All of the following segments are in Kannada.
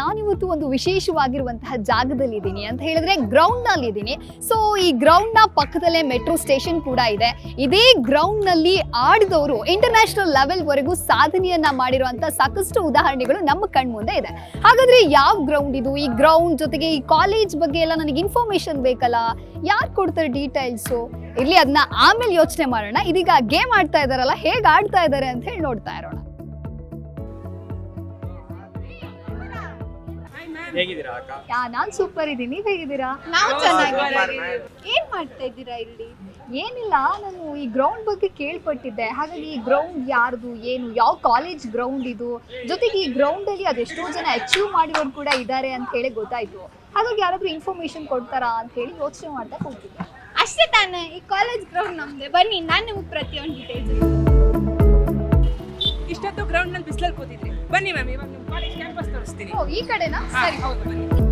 ನಾನಿವತ್ತು ಒಂದು ವಿಶೇಷವಾಗಿರುವಂತಹ ಜಾಗದಲ್ಲಿ ಇದ್ದೀನಿ ಅಂತ ಹೇಳಿದ್ರೆ ಗ್ರೌಂಡ್ನಲ್ಲಿ ಇದ್ದೀನಿ. ಸೊ ಈ ಗ್ರೌಂಡ್ನ ಪಕ್ಕದಲ್ಲೇ ಮೆಟ್ರೋ ಸ್ಟೇಷನ್ ಕೂಡ ಇದೆ. ಇದೇ ಗ್ರೌಂಡ್ನಲ್ಲಿ ಆಡಿದವರು ಇಂಟರ್ನ್ಯಾಷನಲ್ ಲೆವೆಲ್ ವರೆಗೂ ಸಾಧನೆಯನ್ನ ಮಾಡಿರುವಂತಹ ಸಾಕಷ್ಟು ಉದಾಹರಣೆಗಳು ನಮ್ಮ ಕಣ್ಮುಂದೆ ಇದೆ. ಹಾಗಾದ್ರೆ ಯಾವ ಗ್ರೌಂಡ್ ಇದು? ಈ ಗ್ರೌಂಡ್ ಜೊತೆಗೆ ಈ ಕಾಲೇಜ್ ಬಗ್ಗೆ ಎಲ್ಲ ನನಗೆ ಇನ್ಫಾರ್ಮೇಶನ್ ಬೇಕಲ್ಲ? ಯಾರು ಕೊಡ್ತಾರೆ ಡೀಟೇಲ್ಸು ಇರ್ಲಿ ಅದನ್ನ ಆಮೇಲೆ ಯೋಚನೆ ಮಾಡೋಣ. ಇದೀಗ ಗೇಮ್ ಆಡ್ತಾ ಇದಾರಲ್ಲ, ಹೇಗೆ ಆಡ್ತಾ ಇದ್ದಾರೆ ಅಂತ ಹೇಳಿ ನೋಡ್ತಾ ಇರೋಣ. ಹೇಗಿದ್ದೀರಾ ಅಕ್ಕ? ಯಾ ನಾನ್ ಸೂಪರ್ ಇದ್ದೀನಿ. ನೀವ್ ಹೇಗಿದ್ದೀರಾ? ನಾವು ಚೆನ್ನಾಗಿದ್ದೀವಿ. ಏನ್ ಮಾಡ್ತಾ ಇದ್ದೀರಾ ಇಲ್ಲಿ? ಏನಿಲ್ಲ ನಾನು ಈ ಗ್ರೌಂಡ್ ಬಗ್ಗೆ ಕೇಳ್ಪಟ್ಟಿದ್ದೆ. ಹಾಗಾಗಿ ಈ ಗ್ರೌಂಡ್ ಯಾರ್ದು ಏನು ಯಾವ ಕಾಲೇಜ್ ಗ್ರೌಂಡ್ ಇದು? ಜೊತೆಗೆ ಈ ಗ್ರೌಂಡ್ ಅಲ್ಲಿ ಅದೆಷ್ಟೋ ಜನ ಅಚೀವ್ ಮಾಡಿರೋರು ಕೂಡ ಇದ್ದಾರೆ ಅಂತ ಹೇಳಿ ಗೊತ್ತಾಯ್ತು. ಹಾಗಾಗಿ ಯಾರಾದ್ರೂ ಇನ್ಫಾರ್ಮೇಶನ್ ಕೊಡ್ತಾರಾ ಅಂತ ಹೇಳಿ ಯೋಚನೆ ಮಾಡ್ತಾ ಕೂತಿದ್ದೆ. ಅಷ್ಟೇ ತಾನೇ ಈ ಕಾಲೇಜ್ ಗ್ರೌಂಡ್ ನಮ್ದೆ. ಬನ್ನಿ ನಾನು ನಿಮ್ಗೆ ಪ್ರತಿಯೊಂದು ಡೀಟೇಲ್ಸ್ ಇಷ್ಟೊತ್ತು ಗ್ರೌಂಡ್ನಲ್ಲಿ ಬಿಸಿಲಲ್ಲಿ ಕೂತಿದ್ರಿ. ಬನ್ನಿ ಮ್ಯಾಮ್ ಇವಾಗ ಓ ಈ ಕಡೆನಾ? ಸರಿ. ಹೌದು. ಬನ್ನಿ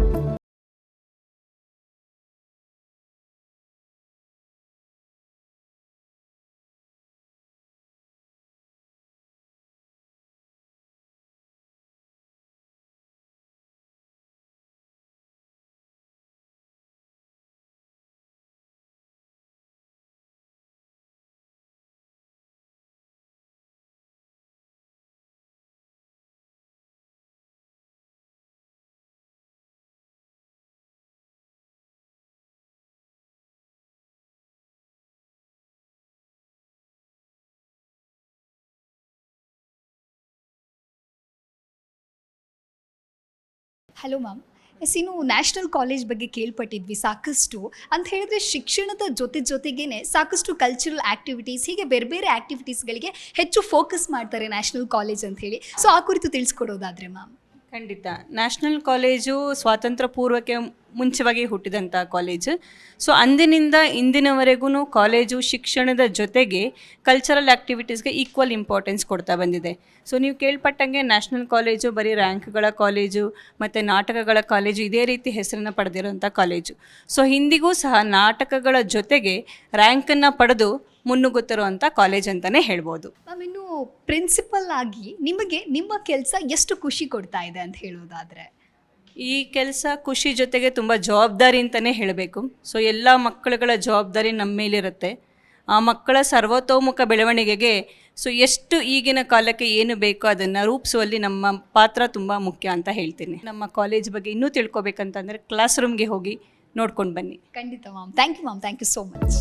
ಹಲೋ ಮ್ಯಾಮ್ ಎಸ್ ಇನ್ನು ನ್ಯಾಷನಲ್ ಕಾಲೇಜ್ ಬಗ್ಗೆ ಕೇಳ್ಪಟ್ಟಿದ್ವಿ ಸಾಕಷ್ಟು. ಅಂತ ಹೇಳಿದ್ರೆ ಶಿಕ್ಷಣದ ಜೊತೆ ಜೊತೆಗೇನೆ ಸಾಕಷ್ಟು ಕಲ್ಚರಲ್ ಆ್ಯಕ್ಟಿವಿಟೀಸ್ ಹೀಗೆ ಬೇರೆ ಬೇರೆ ಆ್ಯಕ್ಟಿವಿಟೀಸ್ಗಳಿಗೆ ಹೆಚ್ಚು ಫೋಕಸ್ ಮಾಡ್ತಾರೆ ನ್ಯಾಷನಲ್ ಕಾಲೇಜ್ ಅಂತ ಹೇಳಿ. ಸೊ ಆ ಕುರಿತು ತಿಳಿಸ್ಕೊಡೋದಾದ್ರೆ ಮ್ಯಾಮ್ ಖಂಡಿತ. ನ್ಯಾಷನಲ್ ಕಾಲೇಜು ಸ್ವಾತಂತ್ರ್ಯ ಪೂರ್ವಕ್ಕೆ ಮುಂಚವಾಗಿ ಹುಟ್ಟಿದಂಥ ಕಾಲೇಜು ಸೊ ಅಂದಿನಿಂದ ಇಂದಿನವರೆಗೂ ಕಾಲೇಜು ಶಿಕ್ಷಣದ ಜೊತೆಗೆ ಕಲ್ಚರಲ್ ಆ್ಯಕ್ಟಿವಿಟೀಸ್ಗೆ ಈಕ್ವಲ್ ಇಂಪಾರ್ಟೆನ್ಸ್ ಕೊಡ್ತಾ ಬಂದಿದೆ. ಸೊ ನೀವು ಕೇಳ್ಪಟ್ಟಂಗೆ ನ್ಯಾಷನಲ್ ಕಾಲೇಜು ಬರೀ ರ್ಯಾಂಕ್ಗಳ ಕಾಲೇಜು ಮತ್ತು ನಾಟಕಗಳ ಕಾಲೇಜು ಇದೇ ರೀತಿ ಹೆಸರನ್ನು ಪಡೆದಿರುವಂಥ ಕಾಲೇಜು ಸೊ ಹಿಂದಿಗೂ ಸಹ ನಾಟಕಗಳ ಜೊತೆಗೆ ರ್ಯಾಂಕನ್ನು ಪಡೆದು ಮುನ್ನುಗ್ಗುತ್ತಿರುವಂಥ ಕಾಲೇಜ್ ಅಂತಲೇ ಹೇಳ್ಬೋದು. ಮ್ಯಾಮ್ ಇನ್ನು ಪ್ರಿನ್ಸಿಪಲ್ ಆಗಿ ನಿಮಗೆ ನಿಮ್ಮ ಕೆಲಸ ಎಷ್ಟು ಖುಷಿ ಕೊಡ್ತಾ ಇದೆ ಅಂತ ಹೇಳೋದಾದ್ರೆ? ಈ ಕೆಲಸ ಖುಷಿ ಜೊತೆಗೆ ತುಂಬ ಜವಾಬ್ದಾರಿ ಅಂತಲೇ ಹೇಳಬೇಕು. ಸೊ ಎಲ್ಲ ಮಕ್ಕಳುಗಳ ಜವಾಬ್ದಾರಿ ನಮ್ಮ ಮೇಲಿರುತ್ತೆ. ಆ ಮಕ್ಕಳ ಸರ್ವತೋಮುಖ ಬೆಳವಣಿಗೆಗೆ ಸೊ ಎಷ್ಟು ಈಗಿನ ಕಾಲಕ್ಕೆ ಏನು ಬೇಕೋ ಅದನ್ನು ರೂಪಿಸುವಲ್ಲಿ ನಮ್ಮ ಪಾತ್ರ ತುಂಬ ಮುಖ್ಯ ಅಂತ ಹೇಳ್ತೀನಿ. ನಮ್ಮ ಕಾಲೇಜ್ ಬಗ್ಗೆ ಇನ್ನೂ ತಿಳ್ಕೊಬೇಕಂತಂದರೆ ಕ್ಲಾಸ್ ರೂಮ್ಗೆ ಹೋಗಿ ನೋಡ್ಕೊಂಡು ಬನ್ನಿ. ಖಂಡಿತ ma'am thank you ma'am thank you so much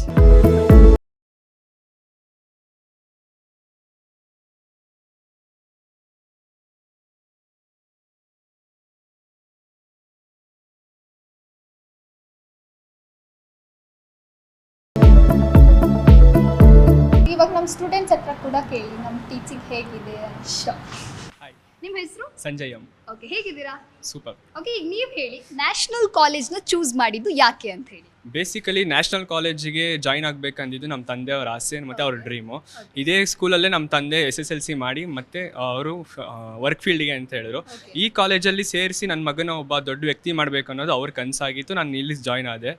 students ಹತ್ರ ಕೂಡ ಕೇಳಿ ನಮ್ಮ ಟೀಚಿಂಗ್ ಹೇಗಿದೆ ಅಂತ. ನಿಮ್ಮ ಹೆಸರು? ಸಂಜಯ್ ಎಂ ಓಕೆ ಹೇಗಿದ್ದೀರಾ? ಸೂಪರ್ ಓಕೆ ಈಗ ನೀವು ಹೇಳಿ ನ್ಯಾಷನಲ್ ಕಾಲೇಜ್ನ ಚೂಸ್ ಮಾಡಿದ್ದು ಯಾಕೆ ಅಂತ ಹೇಳಿ. ಬೇಸಿಕಲಿ ನ್ಯಾಷನಲ್ ಕಾಲೇಜಿಗೆ ಜಾಯ್ನ್ ಆಗಬೇಕಂದಿದ್ದು ನಮ್ಮ ತಂದೆ ಅವರ ಆಸೆ ಮತ್ತು ಅವ್ರ ಡ್ರೀಮು ಇದೇ ಸ್ಕೂಲಲ್ಲೇ ನಮ್ಮ ತಂದೆ ಎಸ್ ಎಸ್ ಎಲ್ ಸಿ ಮಾಡಿ ಮತ್ತು ಅವರು ವರ್ಕ್ ಫೀಲ್ಡ್ಗೆ ಅಂತ ಹೇಳಿದ್ರು. ಈ ಕಾಲೇಜಲ್ಲಿ ಸೇರಿಸಿ ನನ್ನ ಮಗನ ಒಬ್ಬ ದೊಡ್ಡ ವ್ಯಕ್ತಿ ಮಾಡಬೇಕು ಅನ್ನೋದು ಅವ್ರ ಕನಸಾಗಿತ್ತು ನಾನು ಇಲ್ಲಿ ಜಾಯ್ನ್ ಆದೆ.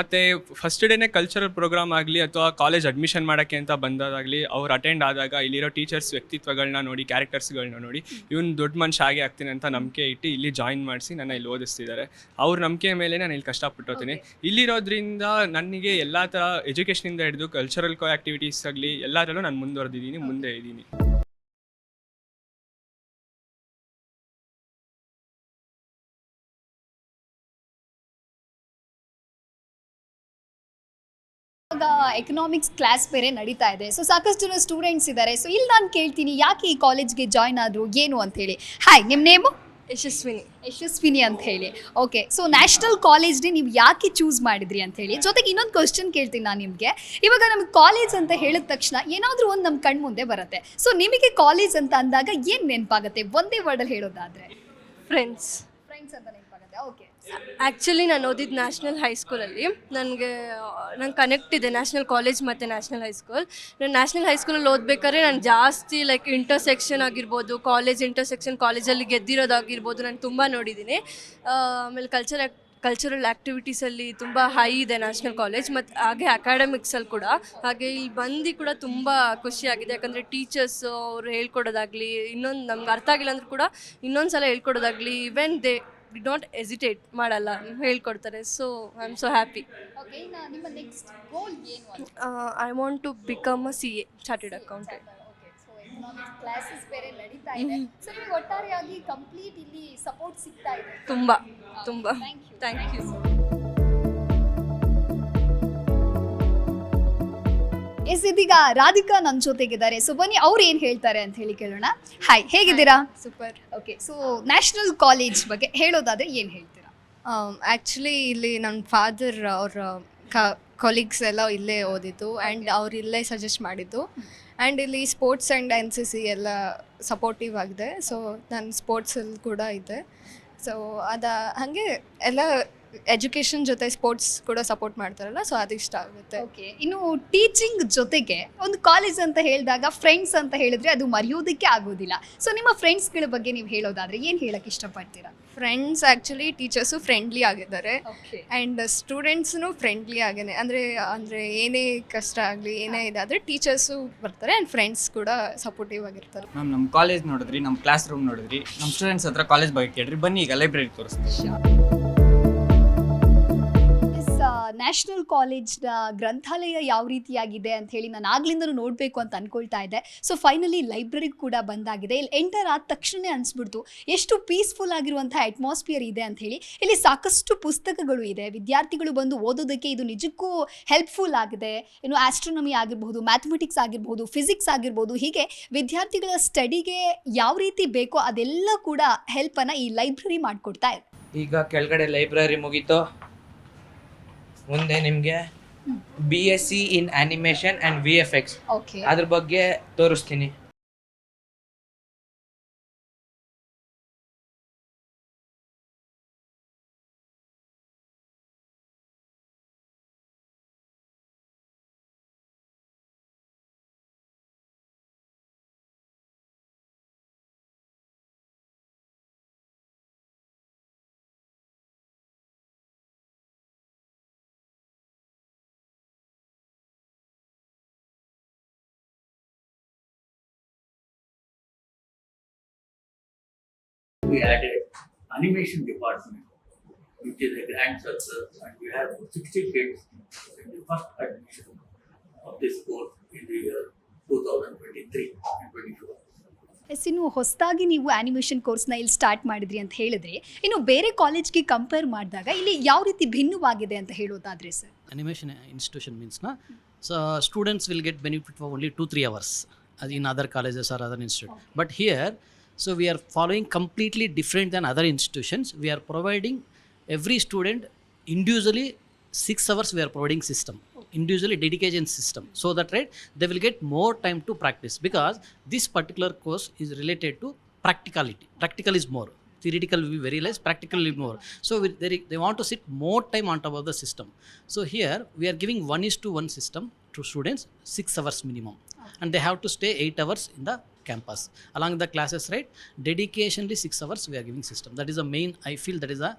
ಮತ್ತು ಫಸ್ಟ್ ಡೇನೇ ಕಲ್ಚರಲ್ ಪ್ರೋಗ್ರಾಮ್ ಆಗಲಿ ಅಥವಾ ಕಾಲೇಜ್ ಅಡ್ಮಿಷನ್ ಮಾಡೋಕ್ಕೆ ಅಂತ ಬಂದಾಗಲಿ ಅವ್ರು ಅಟೆಂಡ್ ಆದಾಗ ಇಲ್ಲಿರೋ ಟೀಚರ್ಸ್ ವ್ಯಕ್ತಿತ್ವಗಳನ್ನ ನೋಡಿ ಕ್ಯಾರೆಕ್ಟರ್ಸ್ಗಳನ್ನ ನೋಡಿ ಇವನು ದೊಡ್ಡ ಮನುಷ್ಯ ಆಗಿ ಆಗ್ತೀನಿ ಅಂತ ನಂಬಿಕೆ ಇಟ್ಟು ಇಲ್ಲಿ ಜಾಯಿನ್ ಮಾಡಿಸಿ ನನ್ನ ಇಲ್ಲಿ ಓದಿಸ್ತಿದ್ದಾರೆ. ಅವ್ರ ನಂಬಿಕೆ ಮೇಲೆ ನಾನು ಇಲ್ಲಿ ಕಷ್ಟಪಟ್ಟೋತೀನಿ ಇಲ್ಲಿರೋದ್ರಿಂದ ನನಗೆ ಎಲ್ಲ ಥರ ಎಜುಕೇಷನಿಂದ ಹಿಡಿದು ಕಲ್ಚರಲ್ ಕೋ ಆಕ್ಟಿವಿಟೀಸ್ ಆಗಲಿ ಎಲ್ಲದರಲ್ಲೂ ನಾನು ಮುಂದುವರೆದಿದ್ದೀನಿ ಮುಂದೆ ಇದ್ದೀನಿ. ಇವಾಗ ಎಕನಾಮಿಕ್ಸ್ ಕ್ಲಾಸ್ ಬೇರೆ ನಡೀತಾ ಇದೆ. ಸೊ ಸಾಕಷ್ಟು ಜನ ಸ್ಟೂಡೆಂಟ್ಸ್ ಇದ್ದಾರೆ ಸೊ ಇಲ್ಲಿ ನಾನು ಕೇಳ್ತೀನಿ ಯಾಕೆ ಈ ಕಾಲೇಜ್ಗೆ ಜಾಯ್ನ್ ಆದ್ರು ಏನು ಅಂತ ಹೇಳಿ. ಹಾಯ್ ನಿಮ್ಮ ನೇಮು ಯಶಸ್ವಿನಿ. ಯಶಸ್ವಿನಿ ಅಂತ ಹೇಳಿ. Okay so national college day ನೀವು ಯಾಕೆ ಚೂಸ್ ಮಾಡಿದ್ರಿ ಅಂತ ಹೇಳಿ. ಜೊತೆಗೆ ಇನ್ನೊಂದು ಕ್ವಶನ್ ಕೇಳ್ತೀನಿ ನಾನು ನಿಮಗೆ. ಇವಾಗ ನಮಗೆ ಕಾಲೇಜ್ ಅಂತ ಹೇಳಿದ ತಕ್ಷಣ ಏನಾದರೂ ಒಂದು ನಮ್ಮ ಕಣ್ ಮುಂದೆ ಬರುತ್ತೆ. ಸೊ ನಿಮಗೆ ಕಾಲೇಜ್ ಅಂತ ಅಂದಾಗ ಏನು ನೆನಪಾಗುತ್ತೆ? ಒಂದೇ ವರ್ಡಲ್ಲಿ ಹೇಳೋದಾದ್ರೆ. ಫ್ರೆಂಡ್ಸ್ ಫ್ರೆಂಡ್ಸ್ ಅಂತ ನೆನಪಾಗುತ್ತೆ. ಓಕೆ ಆ್ಯಕ್ಚುಲಿ ನಾನು ಓದಿದ್ದು ನ್ಯಾಷನಲ್ ಹೈಸ್ಕೂಲಲ್ಲಿ ನನಗೆ, ನಂಗೆ ಕನೆಕ್ಟ್ ಇದೆ ನ್ಯಾಷನಲ್ ಕಾಲೇಜ್ ಮತ್ತು ನ್ಯಾಷನಲ್ ಹೈಸ್ಕೂಲ್ ನಾನು ನ್ಯಾಷನಲ್ ಹೈಸ್ಕೂಲಲ್ಲಿ ಓದಬೇಕಾದ್ರೆ ನಾನು ಜಾಸ್ತಿ ಲೈಕ್ ಇಂಟರ್ಸೆಕ್ಷನ್ ಆಗಿರ್ಬೋದು ಕಾಲೇಜ್ ಇಂಟರ್ಸೆಕ್ಷನ್ ಕಾಲೇಜಲ್ಲಿ ಗೆದ್ದಿರೋದಾಗಿರ್ಬೋದು ನಾನು ತುಂಬ ನೋಡಿದ್ದೀನಿ ಆಮೇಲೆ ಕಲ್ಚರ್ ಕಲ್ಚರಲ್ ಆ್ಯಕ್ಟಿವಿಟೀಸಲ್ಲಿ ತುಂಬ ಹೈ ಇದೆ ನ್ಯಾಷನಲ್ ಕಾಲೇಜ್ ಮತ್ತು ಹಾಗೆ ಅಕಾಡೆಮಿಕ್ಸಲ್ಲಿ ಕೂಡ. ಹಾಗೆ ಇಲ್ಲಿ ಬಂದು ಕೂಡ ತುಂಬ ಖುಷಿಯಾಗಿದೆ ಯಾಕಂದರೆ ಟೀಚರ್ಸು ಅವ್ರು ಹೇಳ್ಕೊಡೋದಾಗಲಿ, ಇನ್ನೊಂದು ನಮ್ಗೆ ಅರ್ಥ ಆಗಿಲ್ಲ ಅಂದ್ರೂ ಕೂಡ ಇನ್ನೊಂದು ಸಲ ಹೇಳ್ಕೊಡೋದಾಗಲಿ even they we don't hesitate ಮಾಡಲ್ಲ ಹೇಳ್ಕೊಡ್ತಾರೆ. So I am so happy okay ಇನ್ನು ನಿಮ್ಮ ನೆಕ್ಸ್ಟ್ ಗೋಲ್ ಏನು ಅಂತ? I want to become a C A chartered accountant so economics classes ಬೇರೆ ನಡೀತಾ ಇದೆ. ಸೊ ನಿಮಗೆ ಒಟ್ಟಾರೆಯಾಗಿ ಕಂಪ್ಲೀಟ್ ಇಲ್ಲಿ ಸಪೋರ್ಟ್ ಸಿಗ್ತಾ ಇದೆ. ತುಂಬ ತುಂಬ. Thank you thank you yes ಇದೀಗ ರಾಧಿಕಾ ನನ್ನ ಜೊತೆಗಿದ್ದಾರೆ ಸೊ ಬನ್ನಿ ಅವ್ರು ಏನು ಹೇಳ್ತಾರೆ ಅಂತ ಹೇಳಿ ಕೇಳೋಣ. ಹಾಯ್ ಹೇಗಿದ್ದೀರಾ? Super okay so national college ಬಗ್ಗೆ ಹೇಳೋದಾದ್ರೆ ಏನು ಹೇಳ್ತೀರಾ? ಆ್ಯಕ್ಚುಲಿ Um, ಇಲ್ಲಿ ನನ್ನ ಫಾದರ್ ಅವರ ಕೊಲೀಗ್ಸ್ ಎಲ್ಲ ಇಲ್ಲೇ ಓದಿದ್ದು ಆ್ಯಂಡ್ ಅವ್ರು ಇಲ್ಲೇ ಸಜೆಸ್ಟ್ ಮಾಡಿದ್ದು. ಆ್ಯಂಡ್ ಇಲ್ಲಿ sports and N C C ಎಲ್ಲ ಸಪೋರ್ಟಿವ್ ಆಗಿದೆ. ಸೊ ನಾನು ಸ್ಪೋರ್ಟ್ಸಲ್ಲಿ ಕೂಡ ಇದೆ. ಸೊ ಅದ ಹಾಗೆ ಎಲ್ಲ ಎಜುಕೇಷನ್ ಜೊತೆ ಸ್ಪೋರ್ಟ್ಸ್ ಕೂಡ ಸಪೋರ್ಟ್ ಮಾಡ್ತಾರಲ್ಲ ಸೊ ಅದು ಇಷ್ಟ ಆಗುತ್ತೆ. ಓಕೆ ಇನ್ನು ಟೀಚಿಂಗ್ ಜೊತೆಗೆ ಒಂದು ಕಾಲೇಜ್ ಅಂತ ಹೇಳಿದಾಗ ಫ್ರೆಂಡ್ಸ್ ಅಂತ ಹೇಳಿದ್ರೆ ಅದು ಮರೆಯೋದಕ್ಕೆ ಆಗೋದಿಲ್ಲ. ಸೊ ನಿಮ್ಮ ಫ್ರೆಂಡ್ಸ್ಗಳ ಬಗ್ಗೆ ನೀವು ಹೇಳೋದಾದ್ರೆ ಏನು ಹೇಳಕ್ಕೆ ಇಷ್ಟಪಡ್ತೀರಾ? ಫ್ರೆಂಡ್ಸ್ ಆ್ಯಕ್ಚುಲಿ ಟೀಚರ್ಸು ಫ್ರೆಂಡ್ಲಿ ಆಗಿದ್ದಾರೆ. ಆ್ಯಂಡ್ ಸ್ಟೂಡೆಂಟ್ಸ್ನು ಫ್ರೆಂಡ್ಲಿ ಆಗಿದೆ ಅಂದರೆ ಅಂದರೆ ಏನೇ ಕಷ್ಟ ಆಗಲಿ ಏನೇ ಇದೆ ಆದರೆ ಟೀಚರ್ಸು ಬರ್ತಾರೆ ಆ್ಯಂಡ್ ಫ್ರೆಂಡ್ಸ್ ಕೂಡ ಸಪೋರ್ಟಿವ್ ಆಗಿರ್ತಾರೆ. ಮ್ಯಾಮ್ ನಮ್ಮ ಕಾಲೇಜ್ ನೋಡಿದ್ರಿ ನಮ್ಮ ಕ್ಲಾಸ್ ರೂಮ್ ನೋಡಿದ್ರಿ ನಮ್ಮ ಸ್ಟೂಡೆಂಟ್ಸ್ ಹತ್ರ ಕಾಲೇಜ್ ಬಗ್ಗೆ ಕೇಳ್ರಿ ಬನ್ನಿ ಈಗ ಲೈಬ್ರರಿ ತೋರಿಸ್ತೀವಿ ನ್ಯಾಷನಲ್ ಕಾಲೇಜ್ನ ಗ್ರಂಥಾಲಯ ಯಾವ ರೀತಿಯಾಗಿದೆ ಅಂತ ಹೇಳಿ ನಾನು ಆಗ್ಲಿಂದನೂ ನೋಡಬೇಕು ಅಂತ ಅನ್ಕೊಳ್ತಾ ಇದ್ದೆ. ಸೊ ಫೈನಲಿ ಲೈಬ್ರರಿ ಕೂಡ ಬಂದಾಗಿದೆ. ಇಲ್ಲಿ ಎಂಟರ್ ಆದ ತಕ್ಷಣ ಅನಿಸ್ಬಿಡ್ತು. ಎಷ್ಟು ಪೀಸ್ಫುಲ್ ಆಗಿರುವಂಥ ಅಟ್ಮಾಸ್ಫಿಯರ್ ಇದೆ ಅಂತ ಹೇಳಿ. ಇಲ್ಲಿ ಸಾಕಷ್ಟು ಪುಸ್ತಕಗಳು ಇದೆ. ವಿದ್ಯಾರ್ಥಿಗಳು ಬಂದು ಓದೋದಕ್ಕೆ ಇದು ನಿಜಕ್ಕೂ ಹೆಲ್ಪ್ಫುಲ್ ಆಗಿದೆ. ಇನ್ನು ಆಸ್ಟ್ರೋನಮಿ ಆಗಿರ್ಬೋದು ಮ್ಯಾಥಮೆಟಿಕ್ಸ್ ಆಗಿರ್ಬೋದು ಫಿಸಿಕ್ಸ್ ಆಗಿರ್ಬೋದು, ಹೀಗೆ ವಿದ್ಯಾರ್ಥಿಗಳ ಸ್ಟಡಿಗೆ ಯಾವ ರೀತಿ ಬೇಕೋ ಅದೆಲ್ಲ ಕೂಡ ಹೆಲ್ಪನ್ನು ಈ ಲೈಬ್ರರಿ ಮಾಡಿಕೊಡ್ತಾ ಇದೆ ಈಗ ಕೆಳಗಡೆ ಲೈಬ್ರರಿ ಮುಗೀತು. ಮುಂದೆ ನಿಮಗೆ B S C in animation and V F X okay ಅದ್ರ ಬಗ್ಗೆ ತೋರಿಸ್ತೀನಿ. we added animation department, which is a grand success, and we have 60 kids in the first admission of this course in the year 2023 and 24. Yes ಇನ್ನು ಹೊಸದಾಗಿ ನೀವು ಆನಿಮೇಷನ್ ಕೋರ್ಸ್ನ ಇಲ್ಲಿ ಸ್ಟಾರ್ಟ್ ಮಾಡಿದ್ರಿ ಅಂತ ಹೇಳಿದ್ರೆ ಇನ್ನು ಬೇರೆ ಕಾಲೇಜ್ಗೆ ಕಂಪೇರ್ ಮಾಡಿದಾಗ ಇಲ್ಲಿ ಯಾವ ರೀತಿ ಭಿನ್ನವಾಗಿದೆ ಅಂತ ಹೇಳೋದಾದ್ರೆ sir? Animation institution ಮೀನ್ಸ್ನ so students will get benefit for only two three hours ಅದು in other colleges are other institute but here so we are following completely different than other institutions. We are providing every student individually 6 hours we are providing system individually dedication system. So that right they will get more time to practice because this particular course is related to practicality. Practical is more. Theoretical will be very less practical will be more. So they, they want to sit more time on top of the system. So here we are giving one is to one system to students six hours minimum. And they have to stay eight hours in the campus along the classes right dedicationally six hours we are giving system that is the main i feel that is the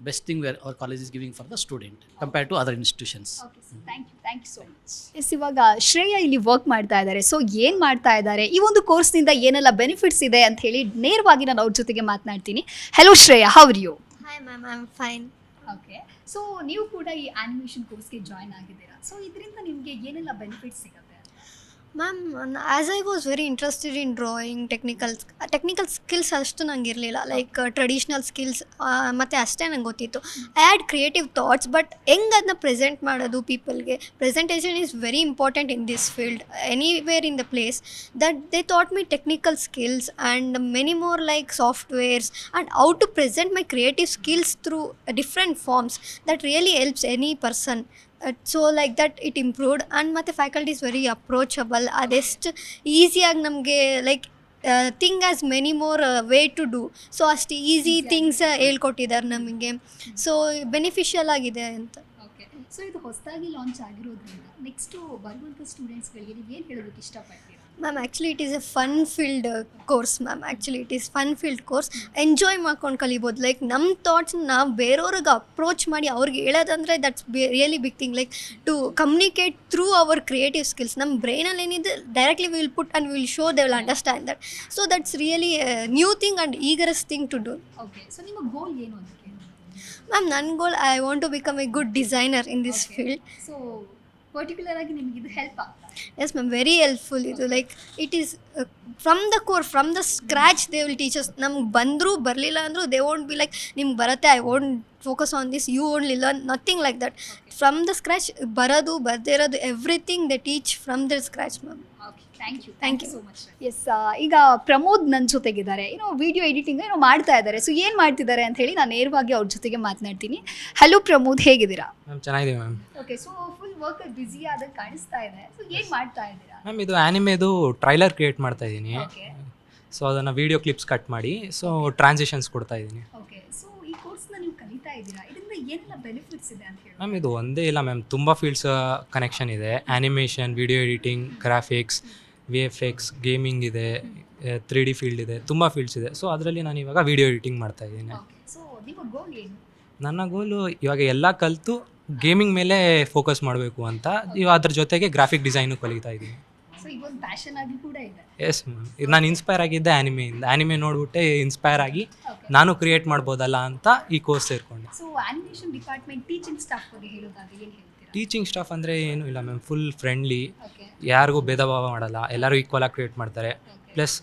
best thing where our college is giving for the student compared to other institutions okay thank you thank you so much yes ಇವಾಗ ಶ್ರೇಯ ಇಲ್ಲಿ ವರ್ಕ್ ಮಾಡ್ತಾ ಇದ್ದಾರೆ ಸೊ ಏನು ಮಾಡ್ತಾ ಇದ್ದಾರೆ ಈ ಒಂದು ಕೋರ್ಸ್ನಿಂದ ಏನೆಲ್ಲ ಬೆನಿಫಿಟ್ಸ್ ಇದೆ ಅಂತ ಹೇಳಿ ನೇರವಾಗಿ ನಾನು ಅವ್ರ ಜೊತೆಗೆ ಮಾತನಾಡ್ತೀನಿ shreya Shreya are you Hi, ma'am. I'm fine. Okay so ನೀವು ಕೂಡ ಈ ಆನಿಮೇಷನ್ ಕೋರ್ಸ್ಗೆ ಜಾಯ್ನ್ ಆಗಿದ್ದೀರಾ ಸೊ ಇದರಿಂದ ನಿಮಗೆ ಏನೆಲ್ಲ ಬೆನಿಫಿಟ್ಸ್ ಸಿಗುತ್ತೆ Ma'am, as I was very interested in drawing technical technical skills ಅಷ್ಟು ನಂಗೆ ಇರಲಿಲ್ಲ. ಲೈಕ್ ಟ್ರೆಡಿಷ್ನಲ್ ಸ್ಕಿಲ್ಸ್ ಮತ್ತು ಅಷ್ಟೇ ನಂಗೆ ಗೊತ್ತಿತ್ತು. ಐ ಕ್ರಿಯೇಟಿವ್ ಥಾಟ್ಸ್ ಬಟ್ ಹೆಂಗೆ ಅದನ್ನ ಪ್ರೆಸೆಂಟ್ ಮಾಡೋದು ಪೀಪಲ್ಗೆ presentation is very important in this field anywhere in the place that they thought me technical skills and many more like softwares and how to present my creative skills through different forms that really helps any person so like that it improved and ಮತ್ತು ಫ್ಯಾಕಲ್ಟಿ ಇಸ್ ವೆರಿ ಅಪ್ರೋಚಬಲ್ ಅದೆಷ್ಟು ಈಸಿಯಾಗಿ ನಮಗೆ like thing as many more way to do so ಅಷ್ಟು ಈಸಿ ಥಿಂಗ್ಸ್ ಹೇಳ್ಕೊಟ್ಟಿದ್ದಾರೆ ನಮಗೆ. ಸೊ ಬೆನಿಫಿಷಿಯಲ್ ಆಗಿದೆ ಅಂತ. ಓಕೆ ಸೊ ಇದು ಹೊಸದಾಗಿ ಲಾಂಚ್ ಆಗಿರೋದ್ರಿಂದ ನೆಕ್ಸ್ಟು ಬರುವಂಥ ಸ್ಟೂಡೆಂಟ್ಸ್ಗಳಿಗೆ ನೀವು ಏನು ಹೇಳೋದಕ್ಕೆ ಇಷ್ಟಪಡ್ತೀರಾ? Ma'am actually it is a fun field course ma'am actually it is fun field course enjoy ಮಾಡ್ಕೊಂಡು ಕಲಿಬೋದು. ಲೈಕ್ ನಮ್ಮ ಥಾಟ್ಸ್ ನಾವು ಬೇರೆಯವ್ರಿಗೆ ಅಪ್ರೋಚ್ ಮಾಡಿ ಅವ್ರಿಗೆ ಹೇಳೋದಂದರೆ that's really big thing like to communicate through our creative skills ನಮ್ಮ ಬ್ರೈನಲ್ಲಿ ಏನಿದೆ directly will put and will show they will understand that so that's really new thing and ಈಗರಸ್ thing to do okay so ನಿಮ್ಮ ಗೋಲ್ ಏನು ಮ್ಯಾಮ್ ನನ್ನ goal I want to become a good designer in this field so particular ಆಗಿ ನಿಮಗೆ ಇದು help yes ma'am very helpful ಇದು like it is from the core from the scratch they will teachers ನಮ್ಗೆ ಬಂದರೂ ಬರಲಿಲ್ಲ ಅಂದರೂ ದೇ ಓಂಟ್ ಬಿ ಲೈಕ್ ನಿಮ್ಗೆ ಬರುತ್ತೆ I won't focus on this you only learn nothing like that from the scratch ಬರೋದು ಬರದೇ ಇರೋದು everything they teach from the scratch ma'am okay thank you thank you so much yes ಈಗ ಪ್ರಮೋದ್ ನನ್ನ ಜೊತೆಗಿದ್ದಾರೆ. ಏನೋ ವಿಡಿಯೋ ಎಡಿಟಿಂಗ್ ಏನೋ ಮಾಡ್ತಾ ಇದ್ದಾರೆ. ಸೊ ಏನು ಮಾಡ್ತಿದ್ದಾರೆ ಅಂತ ಹೇಳಿ ನಾನು ನೇರವಾಗಿ ಅವ್ರ ಜೊತೆಗೆ ಮಾತನಾಡ್ತೀನಿ. ಹಲೋ ಪ್ರಮೋದ್ ಹೇಗಿದ್ದೀರಾ? ಮ್ಯಾಮ್ ಚೆನ್ನಾಗಿದೆ ma'am okay so full work busy ಆದಾಗ ಕಾಣಿಸ್ತಾ ಇದೆ. ಸೊ ಏನು ಮಾಡ್ತಾ ಇದ್ದೀರಾ? ಮ್ಯಾಮ್ ಇದು ಆ್ಯನಿಮೇದು ಟ್ರೈಲರ್ ಕ್ರಿಯೇಟ್ ಮಾಡ್ತಾ ಇದ್ದೀನಿ. ಓಕೆ ಸೊ ಅದನ್ನು ವಿಡಿಯೋ ಕ್ಲಿಪ್ಸ್ ಕಟ್ ಮಾಡಿ ಸೊ ಟ್ರಾನ್ಸಿಷನ್ಸ್ ಕೊಡ್ತಾ ಇದ್ದೀನಿ. ಓಕೆ ಸೊ ಈ ಕೋರ್ಸ್ನ ನೀವು ಕಲಿತಾ ಇದ್ದೀರಾ? ಇದರಿಂದ ಏನೆಲ್ಲ ಬೆನಿಫಿಟ್ಸ್ ಇದೆ ಅಂತ ಹೇಳಿ. ಮ್ಯಾಮ್ ಇದು ಒಂದೇ ಇಲ್ಲ ಮ್ಯಾಮ್ ತುಂಬ ಫೀಲ್ಡ್ಸ್ ಕನೆಕ್ಷನ್ ಇದೆ. Animation video editing graphics V F X gaming ಇದೆ ತ್ರೀ ಡಿ ಫೀಲ್ಡ್ ಇದೆ ತುಂಬ ಫೀಲ್ಡ್ಸ್ ಇದೆ. ಸೊ ಅದರಲ್ಲಿ ನಾನು ಇವಾಗ ವಿಡಿಯೋ ಎಡಿಟಿಂಗ್ ಮಾಡ್ತಾ ಇದ್ದೀನಿ. ಸೊ ನಿಮ್ಮ ಗೋಲ್ ಏನು? ನನ್ನ ಗೋಲು ಇವಾಗ ಎಲ್ಲ ಕಲಿತು ಗೇಮಿಂಗ್ ಮೇಲೆ ಫೋಕಸ್ ಮಾಡಬೇಕು ಅಂತ ಇವಾಗ ಅದ್ರ ಜೊತೆಗೆ ಗ್ರಾಫಿಕ್ ಡಿಸೈನು ಕಲಿತಾ ಇದ್ದೀನಿ. ಸೊ ಈಗ ಒಂದು ಪ್ಯಾಷನ್ ಆಗಿ ಕೂಡ ಇದೆ. ಎಸ್ ಮ್ಯಾಮ್ ಇದು ನಾನು ಇನ್ಸ್ಪೈರ್ ಆಗಿದ್ದೆ ಆ್ಯನಿಮೆಯಿಂದ ಆ್ಯನಿಮೆ ನೋಡ್ಬಿಟ್ಟೆ ಇನ್ಸ್ಪೈರ್ ಆಗಿ ನಾನು ಕ್ರಿಯೇಟ್ ಮಾಡ್ಬೋದಲ್ಲ ಅಂತ ಈ ಕೋರ್ಸ್ ಸೇರಿಕೊಂಡೆ. So animation department teaching staff ಬಗ್ಗೆ ಹೇಳೋದಾದ್ರೆ ಏನು ಹೇಳ್ತೀರಾ? ಟೀಚಿಂಗ್ ಸ್ಟಾಫ್ ಅಂದರೆ ಏನೂ ಇಲ್ಲ ಮ್ಯಾಮ್ ಫುಲ್ ಫ್ರೆಂಡ್ಲಿ ಓಕೆ ಯಾರಿಗೂ ಭೇದ ಭಾವ ಮಾಡಲ್ಲ. ಎಲ್ಲರೂ ಈಕ್ವಲಾಗಿ ಕ್ರಿಯೇಟ್ ಮಾಡ್ತಾರೆ. ಪ್ಲಸ್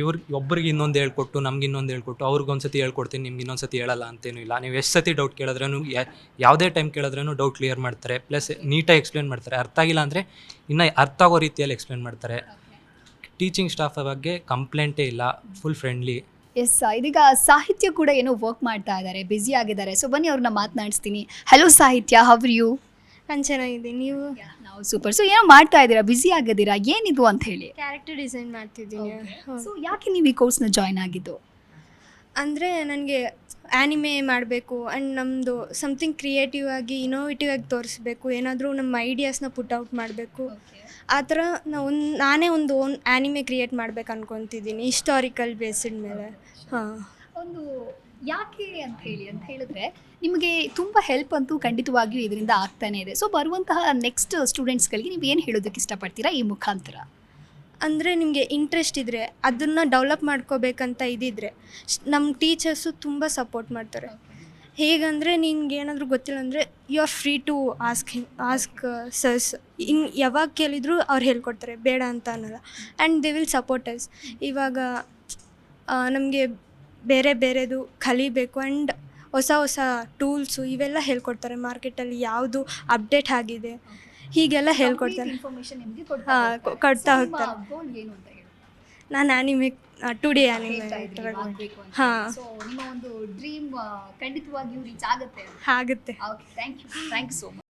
ಇವ್ರಿಗೆ ಒಬ್ರಿಗೆ ಇನ್ನೊಂದು ಹೇಳ್ಕೊಟ್ಟು, ನಮ್ಗೆ ಇನ್ನೊಂದು ಹೇಳ್ಕೊಟ್ಟು, ಅವ್ರಿಗೆ ಒಂದ್ಸತಿ ಹೇಳ್ಕೊಡ್ತೀನಿ, ನಿಮ್ಗೆ ಇನ್ನೊಂದು ಸತಿ ಹೇಳಲ್ಲ ಅಂತೇನು ಇಲ್ಲ. ನೀವು ಎಷ್ಟು ಸತಿ ಡೌಟ್ ಕೇಳಿದ್ರೂ ಯಾವುದೇ ಟೈಮ್ ಕೇಳಿದ್ರೂ ಡೌಟ್ ಕ್ಲಿಯರ್ ಮಾಡ್ತಾರೆ. ಪ್ಲಸ್ ನೀಟಾಗಿ ಎಕ್ಸ್ಪ್ಲೇನ್ ಮಾಡ್ತಾರೆ. ಅರ್ಥ ಆಗಿಲ್ಲ ಅಂದರೆ ಇನ್ನೂ ಅರ್ಥ ಆಗೋ ರೀತಿಯಲ್ಲಿ ಎಕ್ಸ್ಪ್ಲೇನ್ ಮಾಡ್ತಾರೆ. ಟೀಚಿಂಗ್ ಸ್ಟಾಫ್ ಬಗ್ಗೆ ಕಂಪ್ಲೇಂಟೇ ಇಲ್ಲ. ಫುಲ್ ಫ್ರೆಂಡ್ಲಿ ಎಸ್ ಇದೀಗ ಸಾಹಿತ್ಯ ಕೂಡ ಏನೋ ವರ್ಕ್ ಮಾಡ್ತಾ ಇದ್ದಾರೆ. ಬ್ಯುಸಿ ಆಗಿದ್ದಾರೆ. ಸೊ ಬನ್ನಿ ಅವ್ರನ್ನ ಮಾತನಾಡಿಸ್ತೀನಿ. ಹಲೋ ಸಾಹಿತ್ಯ. ಹವ್ರ್ ಯು ನಾನು ಚೆನ್ನಾಗಿದ್ದೀನಿ ನೀವು? ನಾವು ಸೂಪರ್ ಸೊ ಏನೋ ಮಾಡ್ತಾ ಇದ್ದೀರಾ? ಬ್ಯುಸಿ ಆಗಿದ್ದೀರಾ? ಏನಿದು ಅಂತ ಹೇಳಿ. ಕ್ಯಾರೆಕ್ಟರ್ ಡಿಸೈನ್ ಮಾಡ್ತಿದ್ದೀನಿ. ಸೊ ಯಾಕೆ ನೀವು ಈ ಕೋರ್ಸ್ನ ಜಾಯ್ನ್ ಆಗಿದ್ದು? ಅಂದರೆ ನನಗೆ ಆ್ಯನಿಮೆ ಮಾಡಬೇಕು ಆ್ಯಂಡ್ ನಮ್ಮದು ಸಮಥಿಂಗ್ ಕ್ರಿಯೇಟಿವ್ ಆಗಿ ಇನೋವೇಟಿವ್ ಆಗಿ ತೋರಿಸ್ಬೇಕು. ಏನಾದರೂ ನಮ್ಮ ಐಡಿಯಾಸ್ನ ಪುಟ್ ಔಟ್ ಮಾಡಬೇಕು. ಆ ಥರ ನಾವು ಒಂದು ನಾನೇ ಒಂದು ಓನ್ ಆ್ಯನಿಮೆ ಕ್ರಿಯೇಟ್ ಮಾಡ್ಬೇಕು ಅನ್ಕೊತಿದ್ದೀನಿ ಹಿಸ್ಟಾರಿಕಲ್ ಬೇಸ್ಡ್ ಮೇಲೆ. ಹಾಂ. ಒಂದು ಯಾಕೆ ಅಂತ ಹೇಳಿ ಅಂತ ಹೇಳಿದ್ರೆ ನಿಮಗೆ ತುಂಬ ಹೆಲ್ಪ್ ಅಂತೂ ಖಂಡಿತವಾಗಿಯೂ ಇದರಿಂದ ಆಗ್ತಾನೆ ಇದೆ. ಸೊ ಬರುವಂತಹ ನೆಕ್ಸ್ಟ್ ಸ್ಟೂಡೆಂಟ್ಸ್ಗಳಿಗೆ ನೀವು ಏನು ಹೇಳೋದಕ್ಕೆ ಇಷ್ಟಪಡ್ತೀರಾ ಈ ಮುಖಾಂತರ? ಅಂದರೆ ನಿಮಗೆ ಇಂಟ್ರೆಸ್ಟ್ ಇದ್ದರೆ ಅದನ್ನು ಡೆವಲಪ್ ಮಾಡ್ಕೋಬೇಕಂತ ಇದಿದ್ರೆ ನಮ್ಮ ಟೀಚರ್ಸು ತುಂಬ ಸಪೋರ್ಟ್ ಮಾಡ್ತಾರೆ. ಹೇಗಂದರೆ ನಿಮ್ಗೆ ಏನಾದರೂ ಗೊತ್ತಿಲ್ಲ ಅಂದರೆ you are free to ask ask sirs ಇನ್ನು ಯಾವಾಗ ಕೇಳಿದ್ರು ಅವ್ರು ಹೇಳ್ಕೊಡ್ತಾರೆ, ಬೇಡ ಅಂತ ಅನ್ನೋಲ್ಲ. And they will support us ಇವಾಗ ನಮಗೆ ಬೇರೆ ಬೇರೆದು ಕಲಿಬೇಕು ಆ್ಯಂಡ್ ಹೊಸ ಹೊಸ ಟೂಲ್ಸು ಇವೆಲ್ಲ ಹೇಳ್ಕೊಡ್ತಾರೆ ಮಾರ್ಕೆಟಲ್ಲಿ ಯಾವುದು ಅಪ್ಡೇಟ್ ಆಗಿದೆ. ಹೀಗೆಲ್ಲ ಹೇಳ್ಕೊಡ್ತಾರೆ. ಹಾ, ಕೊಡ್ತಾ ಹೋಗ್ತಾರೆ. ನಾನು ಆ್ಯನಿಮೆ ಟು ಡೇ ಆ್ಯನಿಮೆ ಹಾಂ. ಒಂದು ಡ್ರೀಮ್ ಖಂಡಿತವಾಗಿಯೂ ರೀಚ್ ಆಗುತ್ತೆ ಆಗುತ್ತೆ. Thank you thank you so much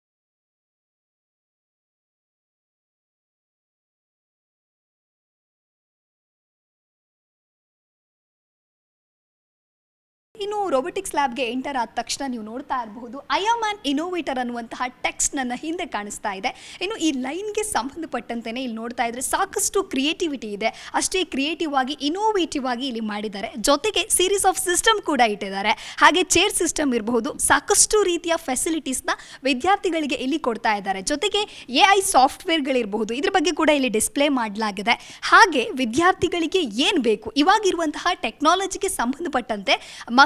ಇನ್ನು ರೋಬೋಟಿಕ್ಸ್ ಲ್ಯಾಬ್ಗೆ ಎಂಟರ್ ಆದ ತಕ್ಷಣ ನೀವು ನೋಡ್ತಾ ಇರಬಹುದು ಐ ಆಮ್ ಆನ್ ಇನೋವೇಟರ್ ಅನ್ನುವಂತಹ ಟೆಕ್ಸ್ಟ್ ನನ್ನ ಹಿಂದೆ ಕಾಣಿಸ್ತಾ ಇದೆ. ಇನ್ನು ಈ ಲೈನ್ಗೆ ಸಂಬಂಧಪಟ್ಟಂತೆಯೇ ಇಲ್ಲಿ ನೋಡ್ತಾ ಇದ್ರೆ ಸಾಕಷ್ಟು ಕ್ರಿಯೇಟಿವಿಟಿ ಇದೆ. ಅಷ್ಟೇ ಕ್ರಿಯೇಟಿವ್ ಆಗಿ ಇನೋವೇಟಿವ್ ಆಗಿ ಇಲ್ಲಿ ಮಾಡಿದ್ದಾರೆ. ಜೊತೆಗೆ ಸೀರೀಸ್ ಆಫ್ ಸಿಸ್ಟಮ್ ಕೂಡ ಇಟ್ಟಿದ್ದಾರೆ. ಹಾಗೆ ಚೇರ್ ಸಿಸ್ಟಮ್ ಇರಬಹುದು, ಸಾಕಷ್ಟು ರೀತಿಯ ಫೆಸಿಲಿಟೀಸ್ನ ವಿದ್ಯಾರ್ಥಿಗಳಿಗೆ ಇಲ್ಲಿ ಕೊಡ್ತಾ ಇದ್ದಾರೆ. ಜೊತೆಗೆ ಎ ಐ ಸಾಫ್ಟ್ವೇರ್ಗಳಿರಬಹುದು ಇದ್ರ ಬಗ್ಗೆ ಕೂಡ ಇಲ್ಲಿ ಡಿಸ್ಪ್ಲೇ ಮಾಡಲಾಗಿದೆ. ಹಾಗೆ ವಿದ್ಯಾರ್ಥಿಗಳಿಗೆ ಏನು ಬೇಕು? ಇವಾಗಿರುವಂತಹ ಟೆಕ್ನಾಲಜಿಗೆ ಸಂಬಂಧಪಟ್ಟಂತೆ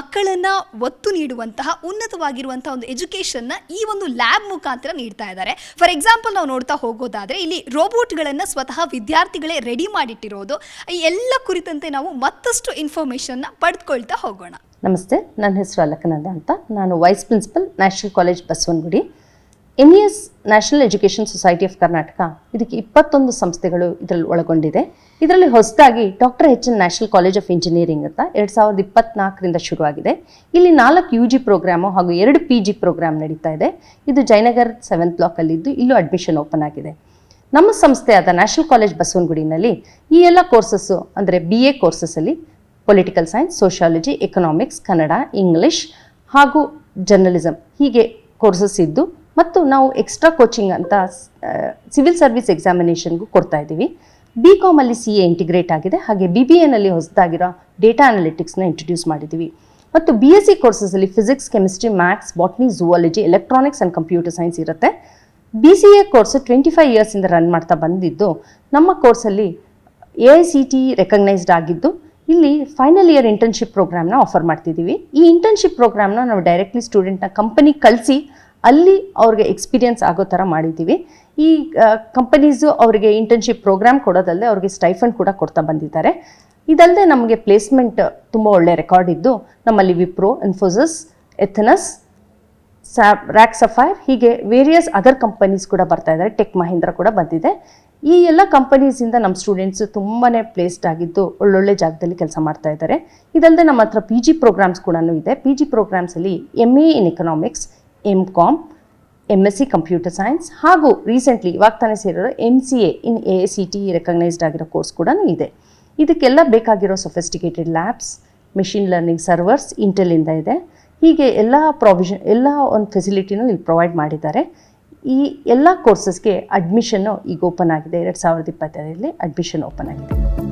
ಮಕ್ಕಳನ್ನ ಒತ್ತು ನೀಡುವಂತಹ ಉನ್ನತವಾಗಿರುವಂತಹ ಒಂದು ಎಜುಕೇಶನ್ನ ಈ ಒಂದು ಲ್ಯಾಬ್ ಮುಖಾಂತರ ನೀಡ್ತಾ ಇದ್ದಾರೆ. ಫಾರ್ ಎಕ್ಸಾಂಪಲ್ ನಾವು ನೋಡ್ತಾ ಹೋಗೋದಾದ್ರೆ ಇಲ್ಲಿ ರೋಬೋಟ್ಗಳನ್ನು ಸ್ವತಃ ವಿದ್ಯಾರ್ಥಿಗಳೇ ರೆಡಿ ಮಾಡಿಟ್ಟಿರೋದು. ಈ ಎಲ್ಲ ಕುರಿತಂತೆ ನಾವು ಮತ್ತಷ್ಟು ಇನ್ಫಾರ್ಮೇಷನ್ನ ಪಡೆದುಕೊಳ್ತಾ ಹೋಗೋಣ. ನಮಸ್ತೆ ನನ್ನ ಹೆಸರು ಅಲಕನಂದ ಅಂತ. ನಾನು vice principal national college Basavanagudi N S national education society of Karnataka ಇದಕ್ಕೆ ಇಪ್ಪತ್ತೊಂದು ಸಂಸ್ಥೆಗಳು ಇದರಲ್ಲಿ ಒಳಗೊಂಡಿದೆ. ಇದರಲ್ಲಿ ಹೊಸದಾಗಿ doctor H N national college of engineering ಅಂತ ಎರಡು ಸಾವಿರದ ಇಪ್ಪತ್ನಾಲ್ಕರಿಂದ ಶುರುವಾಗಿದೆ. ಇಲ್ಲಿ ನಾಲ್ಕು ಯು ಜಿ ಪ್ರೋಗ್ರಾಮು ಹಾಗೂ ಎರಡು ಪಿ ಜಿ ಪ್ರೋಗ್ರಾಮ್ ನಡೀತಾ ಇದೆ. ಇದು ಜಯನಗರ್ ಸೆವೆಂತ್ ಬ್ಲಾಕಲ್ಲಿದ್ದು ಇಲ್ಲೂ ಅಡ್ಮಿಷನ್ ಓಪನ್ ಆಗಿದೆ. ನಮ್ಮ ಸಂಸ್ಥೆಯಾದ ನ್ಯಾಷನಲ್ ಕಾಲೇಜ್ ಬಸವನಗುಡಿನಲ್ಲಿ ಈ ಎಲ್ಲ ಕೋರ್ಸಸ್ಸು ಅಂದರೆ B A ಕೋರ್ಸಸ್ಸಲ್ಲಿ political science sociology economics Kannada English ಹಾಗೂ ಜರ್ನಲಿಸಮ್ ಹೀಗೆ ಕೋರ್ಸಸ್ ಇದ್ದು ಮತ್ತು ನಾವು ಎಕ್ಸ್ಟ್ರಾ ಕೋಚಿಂಗ್ ಅಂತ ಸಿವಿಲ್ ಸರ್ವಿಸ್ ಎಕ್ಸಾಮಿನೇಷನ್ಗೂ ಕೊಡ್ತಾ ಇದ್ದೀವಿ. ಬಿ ಕಾಮಲ್ಲಿ ಸಿ ಎ ಇಂಟಿಗ್ರೇಟ್ ಆಗಿದೆ. ಹಾಗೆ ಬಿ ಬಿ ಎನಲ್ಲಿ ಹೊಸದಾಗಿರೋ ಡೇಟಾ ಅನಾಲಿಟಿಕ್ಸ್ನ ಇಂಟ್ರೊಡ್ಯೂಸ್ ಮಾಡಿದ್ದೀವಿ. ಮತ್ತು B S C ಕೋರ್ಸಸಲ್ಲಿ physics chemistry maths botany zoology electronics and computer science ಇರುತ್ತೆ. B C A course twenty five ಇಯರ್ಸಿಂದ run ಮಾಡ್ತಾ ಬಂದಿದ್ದು, ನಮ್ಮ ಕೋರ್ಸಲ್ಲಿ A I C T recognised ಆಗಿದ್ದು, ಇಲ್ಲಿ ಫೈನಲ್ ಇಯರ್ ಇಂಟರ್ನ್ಶಿಪ್ ಪ್ರೋಗ್ರಾಮ್ನ ಆಫರ್ ಮಾಡ್ತಿದ್ದೀವಿ. ಈ ಇಂಟರ್ನ್ಶಿಪ್ ಪ್ರೋಗ್ರಾಮ್ನ ನಾವು ಡೈರೆಕ್ಟ್ಲಿ ಸ್ಟೂಡೆಂಟ್ನ ಕಂಪನಿ ಕಳಿಸಿ ಅಲ್ಲಿ ಅವ್ರಿಗೆ ಎಕ್ಸ್ಪೀರಿಯನ್ಸ್ ಆಗೋ ಥರ ಮಾಡಿದ್ದೀವಿ. ಈ ಕಂಪನೀಸು ಅವರಿಗೆ ಇಂಟರ್ನ್ಶಿಪ್ ಪ್ರೋಗ್ರಾಮ್ ಕೊಡೋದಲ್ಲದೆ ಅವ್ರಿಗೆ ಸ್ಟೈಫಂಡ್ ಕೂಡ ಕೊಡ್ತಾ ಬಂದಿದ್ದಾರೆ. ಇದಲ್ಲದೆ ನಮಗೆ ಪ್ಲೇಸ್ಮೆಂಟ್ ತುಂಬ ಒಳ್ಳೆ ರೆಕಾರ್ಡ್ ಇದ್ದು, ನಮ್ಮಲ್ಲಿ ವಿಪ್ರೋ ಇನ್ಫೋಸಿಸ್ ಎಥನಸ್ ಸ್ಯಾ ರ್ಯಾಕ್ ಸಫೈರ್ ಹೀಗೆ ವೇರಿಯಸ್ ಅದರ್ ಕಂಪನೀಸ್ ಕೂಡ ಬರ್ತಾ ಇದ್ದಾರೆ. ಟೆಕ್ ಮಹೀಂದ್ರ ಕೂಡ ಬಂದಿದೆ. ಈ ಎಲ್ಲ ಕಂಪನೀಸಿಂದ ನಮ್ಮ ಸ್ಟೂಡೆಂಟ್ಸ್ ತುಂಬಾ ಪ್ಲೇಸ್ಡ್ ಆಗಿದ್ದು, ಒಳ್ಳೊಳ್ಳೆ ಜಾಗದಲ್ಲಿ ಕೆಲಸ ಮಾಡ್ತಾ ಇದ್ದಾರೆ. ಇದಲ್ಲದೆ ನಮ್ಮ ಹತ್ರ ಪಿ ಜಿ ಪ್ರೋಗ್ರಾಮ್ಸ್ ಕೂಡ ಇದೆ. P G ಪ್ರೋಗ್ರಾಮ್ಸಲ್ಲಿ M A in economics M com M S C computer science ಹಾಗೂ ರೀಸೆಂಟ್ಲಿ ಇವಾಗ ತಾನೇ ಸೇರಿರೋ M C A in A C T recognised ಆಗಿರೋ ಕೋರ್ಸ್ ಕೂಡ ಇದೆ. ಇದಕ್ಕೆಲ್ಲ ಬೇಕಾಗಿರೋ sophisticated labs machine learning servers ಇಂಟೆಲಿಂದ ಇದೆ ಹೀಗೆ ಎಲ್ಲ ಪ್ರಾವಿಷನ್ ಎಲ್ಲ ಒಂದು ಫೆಸಿಲಿಟಿನೂ ಇಲ್ಲಿ ಪ್ರೊವೈಡ್ ಮಾಡಿದ್ದಾರೆ. ಈ ಎಲ್ಲ ಕೋರ್ಸಸ್ಗೆ ಅಡ್ಮಿಷನ್ನು ಈಗ ಓಪನ್ ಆಗಿದೆ. ಎರಡು ಸಾವಿರದ ಇಪ್ಪತ್ತೈದರಲ್ಲಿ ಅಡ್ಮಿಷನ್ ಓಪನ್ ಆಗಿದೆ.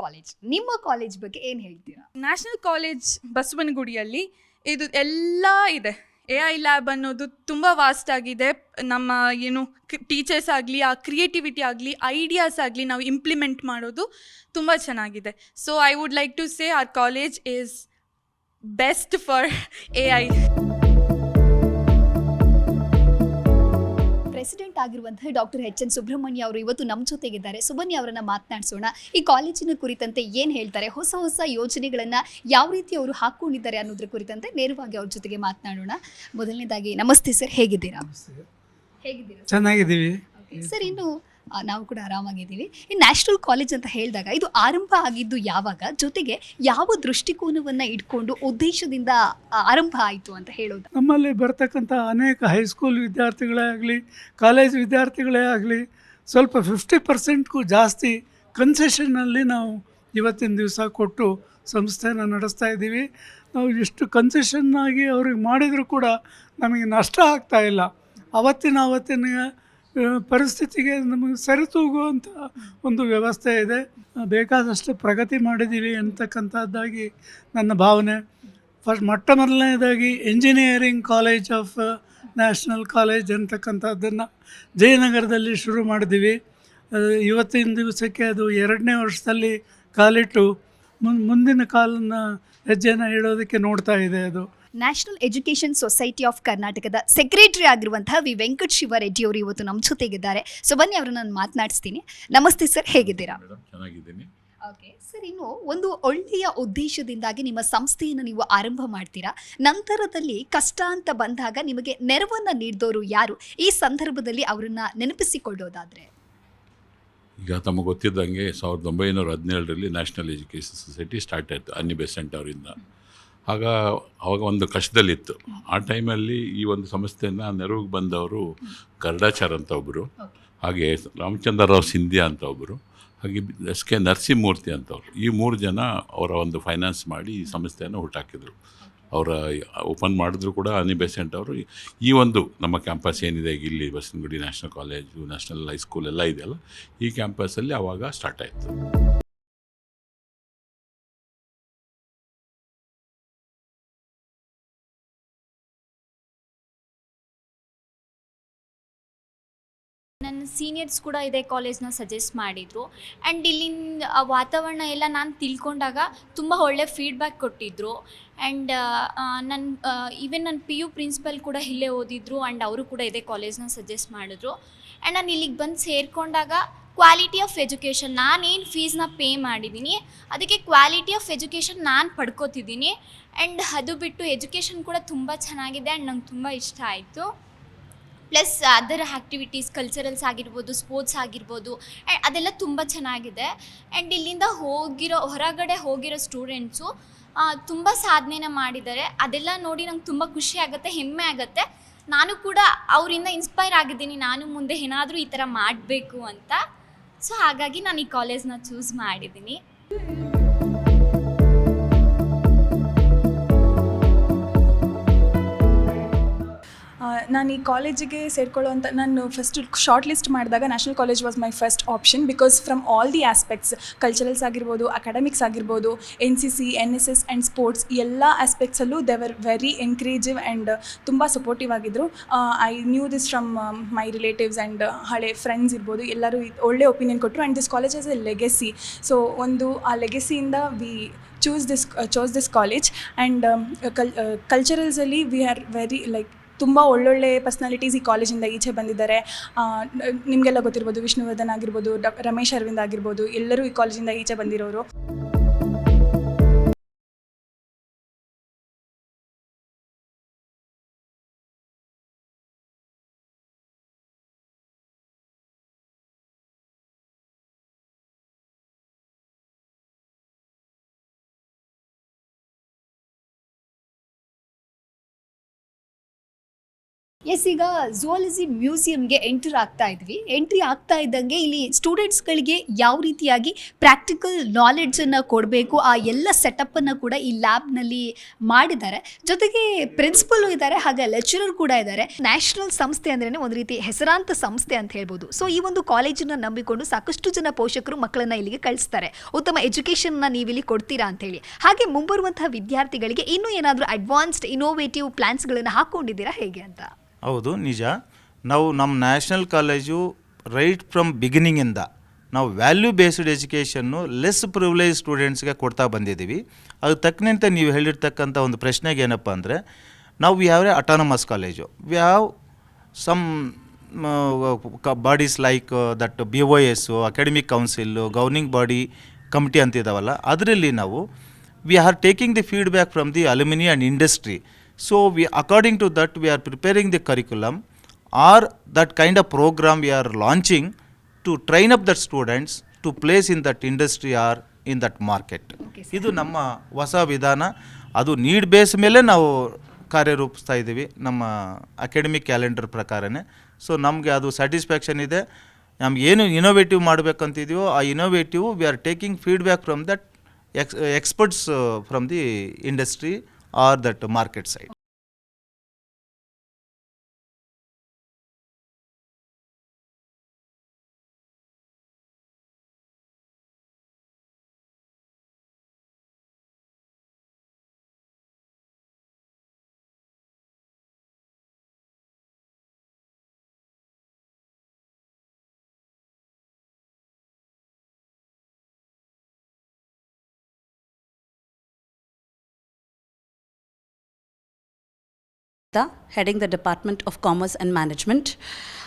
ಕಾಲೇಜ್ ನಿಮ್ಮ ಕಾಲೇಜ್ ಬಗ್ಗೆ ಏನು ಹೇಳ್ತೀರಾ? ನ್ಯಾಷನಲ್ ಕಾಲೇಜ್ ಬಸವನಗುಡಿಯಲ್ಲಿ ಇದು ಎಲ್ಲ ಇದೆ. ಎ ಐ ಲ್ಯಾಬ್ ಅನ್ನೋದು ತುಂಬ ವಾಸ್ಟ್ ಆಗಿದೆ. ನಮ್ಮ ಏನು ಟೀಚರ್ಸ್ ಆಗಲಿ, ಆ ಕ್ರಿಯೇಟಿವಿಟಿ ಆಗಲಿ ಐಡಿಯಾಸ್ ಆಗಲಿ ನಾವು ಇಂಪ್ಲಿಮೆಂಟ್ ಮಾಡೋದು ತುಂಬ ಚೆನ್ನಾಗಿದೆ. So I would like to say our college is best for A I president ಆಗಿರುವಂತಹ ಡಾಕ್ಟರ್ ಎಚ್ ಎನ್ ಸುಬ್ರಹ್ಮಣ್ಯ ಅವರು ಇವತ್ತು ನಮ್ಮ ಜೊತೆಗಿದ್ದಾರೆ. ಸುಬನ್ಯ ಅವರನ್ನ ಮಾತನಾಡಿಸೋಣ. ಈ ಕಾಲೇಜಿನ ಕುರಿತಂತೆ ಏನು ಹೇಳ್ತಾರೆ? ಹೊಸ ಹೊಸ ಯೋಜನೆಗಳನ್ನ ಯಾವ ರೀತಿ ಅವರು ಹಾಕೊಂಡಿದ್ದಾರೆ ಅನ್ನೋದ್ರ ಕುರಿತಂತೆ ನೇರವಾಗಿ ಅವ್ರ ಜೊತೆಗೆ ಮಾತನಾಡೋಣ. ಮೊದಲನೇದಾಗಿ ನಮಸ್ತೆ ಸರ್. ಹೇಗಿದ್ದೀರಾ? ಹೇಗಿದ್ದೀರಾ? ಚೆನ್ನಾಗಿದ್ದೀವಿ. ಸರ್ ಇನ್ನು ನಾವು ಕೂಡ ಆರಾಮಾಗಿದ್ದೀವಿ. ಈ ನ್ಯಾಷನಲ್ ಕಾಲೇಜ್ ಅಂತ ಹೇಳಿದಾಗ ಇದು ಆರಂಭ ಆಗಿದ್ದು ಯಾವಾಗ? ಜೊತೆಗೆ ಯಾವ ದೃಷ್ಟಿಕೋನವನ್ನು ಇಟ್ಕೊಂಡು ಉದ್ದೇಶದಿಂದ ಆರಂಭ ಆಯಿತು ಅಂತ ಹೇಳೋದು? ನಮ್ಮಲ್ಲಿ ಬರ್ತಕ್ಕಂಥ ಅನೇಕ ಹೈಸ್ಕೂಲ್ ವಿದ್ಯಾರ್ಥಿಗಳೇ ಆಗಲಿ ಕಾಲೇಜ್ ವಿದ್ಯಾರ್ಥಿಗಳೇ ಆಗಲಿ, ಸ್ವಲ್ಪ ಫಿಫ್ಟಿ ಪರ್ಸೆಂಟ್ಗೂ ಜಾಸ್ತಿ ಕನ್ಸೆಷನ್ನಲ್ಲಿ ನಾವು ಇವತ್ತಿನ ದಿವಸ ಕೊಟ್ಟು ಸಂಸ್ಥೆನ ನಡೆಸ್ತಾ ಇದ್ದೀವಿ. ನಾವು ಇಷ್ಟು ಕನ್ಸೆಷನ್ನಾಗಿ ಅವ್ರಿಗೆ ಮಾಡಿದರೂ ಕೂಡ ನಮಗೆ ನಷ್ಟ ಆಗ್ತಾ ಇಲ್ಲ. ಅವತ್ತಿನ ಅವತ್ತಿನ ಪರಿಸ್ಥಿತಿಗೆ ನಮಗೆ ಸರಿತೂಗುವಂಥ ಒಂದು ವ್ಯವಸ್ಥೆ ಇದೆ. ಬೇಕಾದಷ್ಟು ಪ್ರಗತಿ ಮಾಡಿದ್ದೀವಿ ಅಂತಕ್ಕಂಥದ್ದಾಗಿ ನನ್ನ ಭಾವನೆ. ಫಸ್ಟ್ ಮೊಟ್ಟ ಮೊದಲನೇದಾಗಿ engineering college of national college ಅಂತಕ್ಕಂಥದ್ದನ್ನು ಜಯನಗರದಲ್ಲಿ ಶುರು ಮಾಡಿದ್ದೀವಿ. ಇವತ್ತಿನ ದಿವಸಕ್ಕೆ ಅದು ಎರಡನೇ ವರ್ಷದಲ್ಲಿ ಕಾಲಿಟ್ಟು ಮುಂದಿನ ಕಾಲನ್ನು ಹೆಜ್ಜೆನ ಇಡೋದಕ್ಕೆ ನೋಡ್ತಾ ಇದೆ ಅದು. ನ್ಯಾಷನಲ್ ಎಜುಕೇಷನ್ ಸೊಸೈಟಿ ಆಫ್ ಕರ್ನಾಟಕದ ಸೆಕ್ರೆಟರಿ ಆಗಿರುವಂತಹ ವಿ ವೆಂಕಟ್ ಶಿವರೆಡ್ಡಿ ಅವರು ಇವತ್ತು ನಮ್ಮ ಜೊತೆಗಿದ್ದಾರೆ. ಸೊ ಬನ್ನಿ ಅವರು ನಾನು ಮಾತನಾಡಿಸ್ತೀನಿ. ನಮಸ್ತೆ ಸರ್ ಹೇಗಿದ್ದೀರಾ? ಚೆನ್ನಾಗಿದ್ದೀನಿ. ಓಕೆ ಸರ್ ಇನ್ನು ಒಂದು ಒಳ್ಳೆಯ ಉದ್ದೇಶದಿಂದಾಗಿ ನಿಮ್ಮ ಸಂಸ್ಥೆಯನ್ನು ನೀವು ಆರಂಭ ಮಾಡ್ತೀರಾ? ನಂತರದಲ್ಲಿ ಕಷ್ಟ ಅಂತ ಬಂದಾಗ ನಿಮಗೆ ನೆರವನ್ನು ನೀಡಿದವರು ಯಾರು? ಈ ಸಂದರ್ಭದಲ್ಲಿ ಅವರನ್ನ ನೆನಪಿಸಿಕೊಳ್ಳೋದಾದ್ರೆ. ಈಗ ತಮಗೆ ಗೊತ್ತಿದ್ದಂಗೆ ಸಾವಿರದ ಒಂಬೈನೂರ ಹದಿನೇಳರಲ್ಲಿ ನ್ಯಾಷನಲ್ ಎಜುಕೇಷನ್ ಸೊಸೈಟಿ ಸ್ಟಾರ್ಟ್ ಆಯಿತು ಅನ್ನಿ ಬೆಸೆಂಟ್ ಅವರಿಂದ ಆಗ ಅವಾಗ ಒಂದು ಕಷ್ಟದಲ್ಲಿತ್ತು. ಆ ಟೈಮಲ್ಲಿ ಈ ಒಂದು ಸಂಸ್ಥೆಯನ್ನು ನೆರವಿಗೆ ಬಂದವರು ಗರುಡಾಚಾರ್ ಅಂತ ಒಬ್ಬರು ಹಾಗೆ ರಾಮಚಂದ್ರ ರಾವ್ ಸಿಂಧ್ಯಾ ಅಂತ ಒಬ್ಬರು ಹಾಗೆ ಎಸ್ ಕೆ ನರಸಿಂಹಮೂರ್ತಿ ಅಂತವ್ರು ಈ ಮೂರು ಜನ ಅವರ ಒಂದು ಫೈನಾನ್ಸ್ ಮಾಡಿ ಈ ಸಂಸ್ಥೆಯನ್ನು ಹುಟ್ಟಾಕಿದರು. ಅವರ ಓಪನ್ ಮಾಡಿದ್ರು ಕೂಡ ಅನಿ ಬೆಸೆಂಟ್ ಅವರು. ಈ ಒಂದು ನಮ್ಮ ಕ್ಯಾಂಪಸ್ ಏನಿದೆ ಇಲ್ಲಿ Basavanagudi national college, national high school ಎಲ್ಲ ಇದೆಯಲ್ಲ, ಈ ಕ್ಯಾಂಪಸಲ್ಲಿ ಆವಾಗ ಸ್ಟಾರ್ಟ್ ಆಯಿತು. ನನ್ನ ಸೀನಿಯರ್ಸ್ ಕೂಡ ಇದೇ ಕಾಲೇಜ್ನ ಸಜೆಸ್ಟ್ ಮಾಡಿದರು. ಆ್ಯಂಡ್ ಇಲ್ಲಿನ ವಾತಾವರಣ ಎಲ್ಲ ನಾನು ತಿಳ್ಕೊಂಡಾಗ ತುಂಬ ಒಳ್ಳೆ ಫೀಡ್ಬ್ಯಾಕ್ ಕೊಟ್ಟಿದ್ದರು ಆ್ಯಂಡ್ ನನ್ನ ಈವನ್ ನನ್ನ ಪಿ ಯು ಪ್ರಿನ್ಸಿಪಲ್ ಕೂಡ ಇಲ್ಲೇ ಓದಿದ್ರು ಆ್ಯಂಡ್ ಅವರು ಕೂಡ ಇದೇ ಕಾಲೇಜ್ನ ಸಜೆಸ್ಟ್ ಮಾಡಿದ್ರು. ಆ್ಯಂಡ್ ನಾನು ಇಲ್ಲಿಗೆ ಬಂದು ಸೇರಿಕೊಂಡಾಗ ಕ್ವಾಲಿಟಿ ಆಫ್ ಎಜುಕೇಷನ್ ನಾನೇನು ಫೀಸ್ನ ಪೇ ಮಾಡಿದ್ದೀನಿ ಅದಕ್ಕೆ ಕ್ವಾಲಿಟಿ ಆಫ್ ಎಜುಕೇಷನ್ ನಾನು ಪಡ್ಕೋತಿದ್ದೀನಿ ಆ್ಯಂಡ್ ಅದು ಬಿಟ್ಟು ಎಜುಕೇಷನ್ ಕೂಡ ತುಂಬ ಚೆನ್ನಾಗಿದೆ ಆ್ಯಂಡ್ ನಂಗೆ ತುಂಬ ಇಷ್ಟ ಆಯಿತು. ಪ್ಲಸ್ ಅದರ್ ಆ್ಯಕ್ಟಿವಿಟೀಸ್ ಕಲ್ಚರಲ್ಸ್ ಆಗಿರ್ಬೋದು ಸ್ಪೋರ್ಟ್ಸ್ ಆಗಿರ್ಬೋದು ಆ್ಯಂಡ್ ಅದೆಲ್ಲ ತುಂಬ ಚೆನ್ನಾಗಿದೆ. ಆ್ಯಂಡ್ ಇಲ್ಲಿಂದ ಹೋಗಿರೋ, ಹೊರಗಡೆ ಹೋಗಿರೋ ಸ್ಟೂಡೆಂಟ್ಸು ತುಂಬ ಸಾಧನೆನ ಮಾಡಿದ್ದಾರೆ. ಅದೆಲ್ಲ ನೋಡಿ ನಂಗೆ ತುಂಬ ಖುಷಿ ಆಗುತ್ತೆ, ಹೆಮ್ಮೆ ಆಗುತ್ತೆ. ನಾನು ಕೂಡ ಅವರಿಂದ ಇನ್ಸ್ಪೈರ್ ಆಗಿದ್ದೀನಿ, ನಾನು ಮುಂದೆ ಏನಾದರೂ ಈ ಥರ ಮಾಡಬೇಕು ಅಂತ. ಸೊ ಹಾಗಾಗಿ ನಾನು ಈ ಕಾಲೇಜ್ನ ಚೂಸ್ ಮಾಡಿದ್ದೀನಿ. ನಾನು ಈ ಕಾಲೇಜಿಗೆ ಸೇರ್ಕೊಳ್ಳೋವಂಥ ನಾನು ಫಸ್ಟ್ ಶಾರ್ಟ್ ಲಿಸ್ಟ್ ಮಾಡಿದಾಗ national college was my first option because from all the aspects culturals ಆಗಿರ್ಬೋದು ಅಕಾಡೆಮಿಕ್ಸ್ ಆಗಿರ್ಬೋದು N C C N S S and sports ಎಲ್ಲ ಆಸ್ಪೆಕ್ಟ್ಸಲ್ಲೂ they were very encouraging and ತುಂಬ ಸಪೋರ್ಟಿವ್ ಆಗಿದ್ದರು I knew this from my relatives and ಹಳೆ ಫ್ರೆಂಡ್ಸ್ ಇರ್ಬೋದು, ಎಲ್ಲರೂ ಒಳ್ಳೆ ಒಪಿನಿಯನ್ ಕೊಟ್ಟರು and this college as a legacy so ಒಂದು ಆ ಲೆಗೆಸಿಯಿಂದ we choose this chose this college and ಕಲ್ ಕಲ್ಚರಲ್ಸಲ್ಲಿ ವಿ ಆರ್ ವೆರಿ ಲೈಕ್ ತುಂಬ ಒಳ್ಳೊಳ್ಳೆ ಪರ್ಸ್ನಾಲಿಟೀಸ್ ಈ ಕಾಲೇಜಿಂದ ಈಚೆ ಬಂದಿದ್ದಾರೆ. ನಿಮಗೆಲ್ಲ ಗೊತ್ತಿರ್ಬೋದು, ವಿಷ್ಣುವರ್ಧನ್ ಆಗಿರ್ಬೋದು, ಡಾ, ರಮೇಶ್ ಅರವಿಂದ್ ಆಗಿರ್ಬೋದು, ಎಲ್ಲರೂ ಈ ಕಾಲೇಜಿಂದ ಈಚೆ ಬಂದಿರೋರು. ಎಸ್, ಈಗ ಝುವಾಲಜಿ ಮ್ಯೂಸಿಯಂಗೆ ಎಂಟರ್ ಆಗ್ತಾ ಇದ್ವಿ. ಎಂಟ್ರಿ ಆಗ್ತಾ ಇದ್ದಂಗೆ ಇಲ್ಲಿ ಸ್ಟೂಡೆಂಟ್ಸ್ಗಳಿಗೆ ಯಾವ ರೀತಿಯಾಗಿ ಪ್ರಾಕ್ಟಿಕಲ್ ನಾಲೆಡ್ಜನ್ನು ಕೊಡಬೇಕು, ಆ ಎಲ್ಲ ಸೆಟಪ್ಪನ್ನು ಕೂಡ ಈ ಲ್ಯಾಬ್ನಲ್ಲಿ ಮಾಡಿದ್ದಾರೆ. ಜೊತೆಗೆ ಪ್ರಿನ್ಸಿಪಲ್ ಇದ್ದಾರೆ, ಹಾಗೆ ಲೆಕ್ಚರರ್ ಕೂಡ ಇದ್ದಾರೆ. ನ್ಯಾಷನಲ್ ಸಂಸ್ಥೆ ಅಂದ್ರೆ ಒಂದು ರೀತಿ ಹೆಸರಾಂತ ಸಂಸ್ಥೆ ಅಂತ ಹೇಳ್ಬೋದು. ಸೊ ಈ ಒಂದು ಕಾಲೇಜನ್ನು ನಂಬಿಕೊಂಡು ಸಾಕಷ್ಟು ಜನ ಪೋಷಕರು ಮಕ್ಕಳನ್ನ ಇಲ್ಲಿಗೆ ಕಳಿಸ್ತಾರೆ. ಉತ್ತಮ ಎಜುಕೇಷನ್ನ ನೀವಿಲ್ಲಿ ಕೊಡ್ತೀರಾ ಅಂತ ಹೇಳಿ. ಹಾಗೆ ಮುಂಬರುವಂತಹ ವಿದ್ಯಾರ್ಥಿಗಳಿಗೆ ಇನ್ನೂ ಏನಾದರೂ ಅಡ್ವಾನ್ಸ್ಡ್ ಇನೋವೇಟಿವ್ ಪ್ಲಾನ್ಸ್ಗಳನ್ನು ಹಾಕೊಂಡಿದ್ದೀರಾ ಹೇಗೆ ಅಂತ? ಹೌದು, ನಿಜ. ನಾವು ನಮ್ಮ ನ್ಯಾಷನಲ್ ಕಾಲೇಜು ರೈಟ್ ಫ್ರಮ್ ಬಿಗಿನಿಂಗಿಂದ ನಾವು ವ್ಯಾಲ್ಯೂ ಬೇಸ್ಡ್ ಎಜುಕೇಷನ್ನು ಲೆಸ್ ಪ್ರಿವಿಲೇಜ್ ಸ್ಟೂಡೆಂಟ್ಸ್ಗೆ ಕೊಡ್ತಾ ಬಂದಿದ್ದೀವಿ. ಅದು ತಕ್ಕನಂತೆ ನೀವು ಹೇಳಿರ್ತಕ್ಕಂಥ ಒಂದು ಪ್ರಶ್ನೆಗೆ ಏನಪ್ಪ ಅಂದರೆ, ನಾವು ಯಾವ್ಯಾವ autonomous college ವ್ಯಾವ್ some bodies like that B O S academic council governing body committee ಅಂತಿದ್ದಾವಲ್ಲ ಅದರಲ್ಲಿ ನಾವು we are taking the feedback from the alumni and industry so we according to that we are preparing the curriculum or that kind of programme we are launching to train up that students to place in that industry or in that market ಇದು ನಮ್ಮ ಹೊಸ ವಿಧಾನ. ಅದು ನೀಡ್ ಬೇಸ್ ಮೇಲೆ ನಾವು ಕಾರ್ಯರೂಪಿಸ್ತಾ ಇದ್ದೀವಿ. ನಮ್ಮ ಅಕಾಡೆಮಿಕ್ ಕ್ಯಾಲೆಂಡರ್ ಪ್ರಕಾರನೇ. ಸೊ ನಮಗೆ ಅದು ಸ್ಯಾಟಿಸ್ಫ್ಯಾಕ್ಷನ್ ಇದೆ. ನಮ್ಗೆ ಏನು ಇನೋವೇಟಿವ್ ಮಾಡಬೇಕಂತಿದೆಯೋ ಆ innovative we are taking feedback from that ex experts from the industry or that market side heading the Department of Commerce and Management.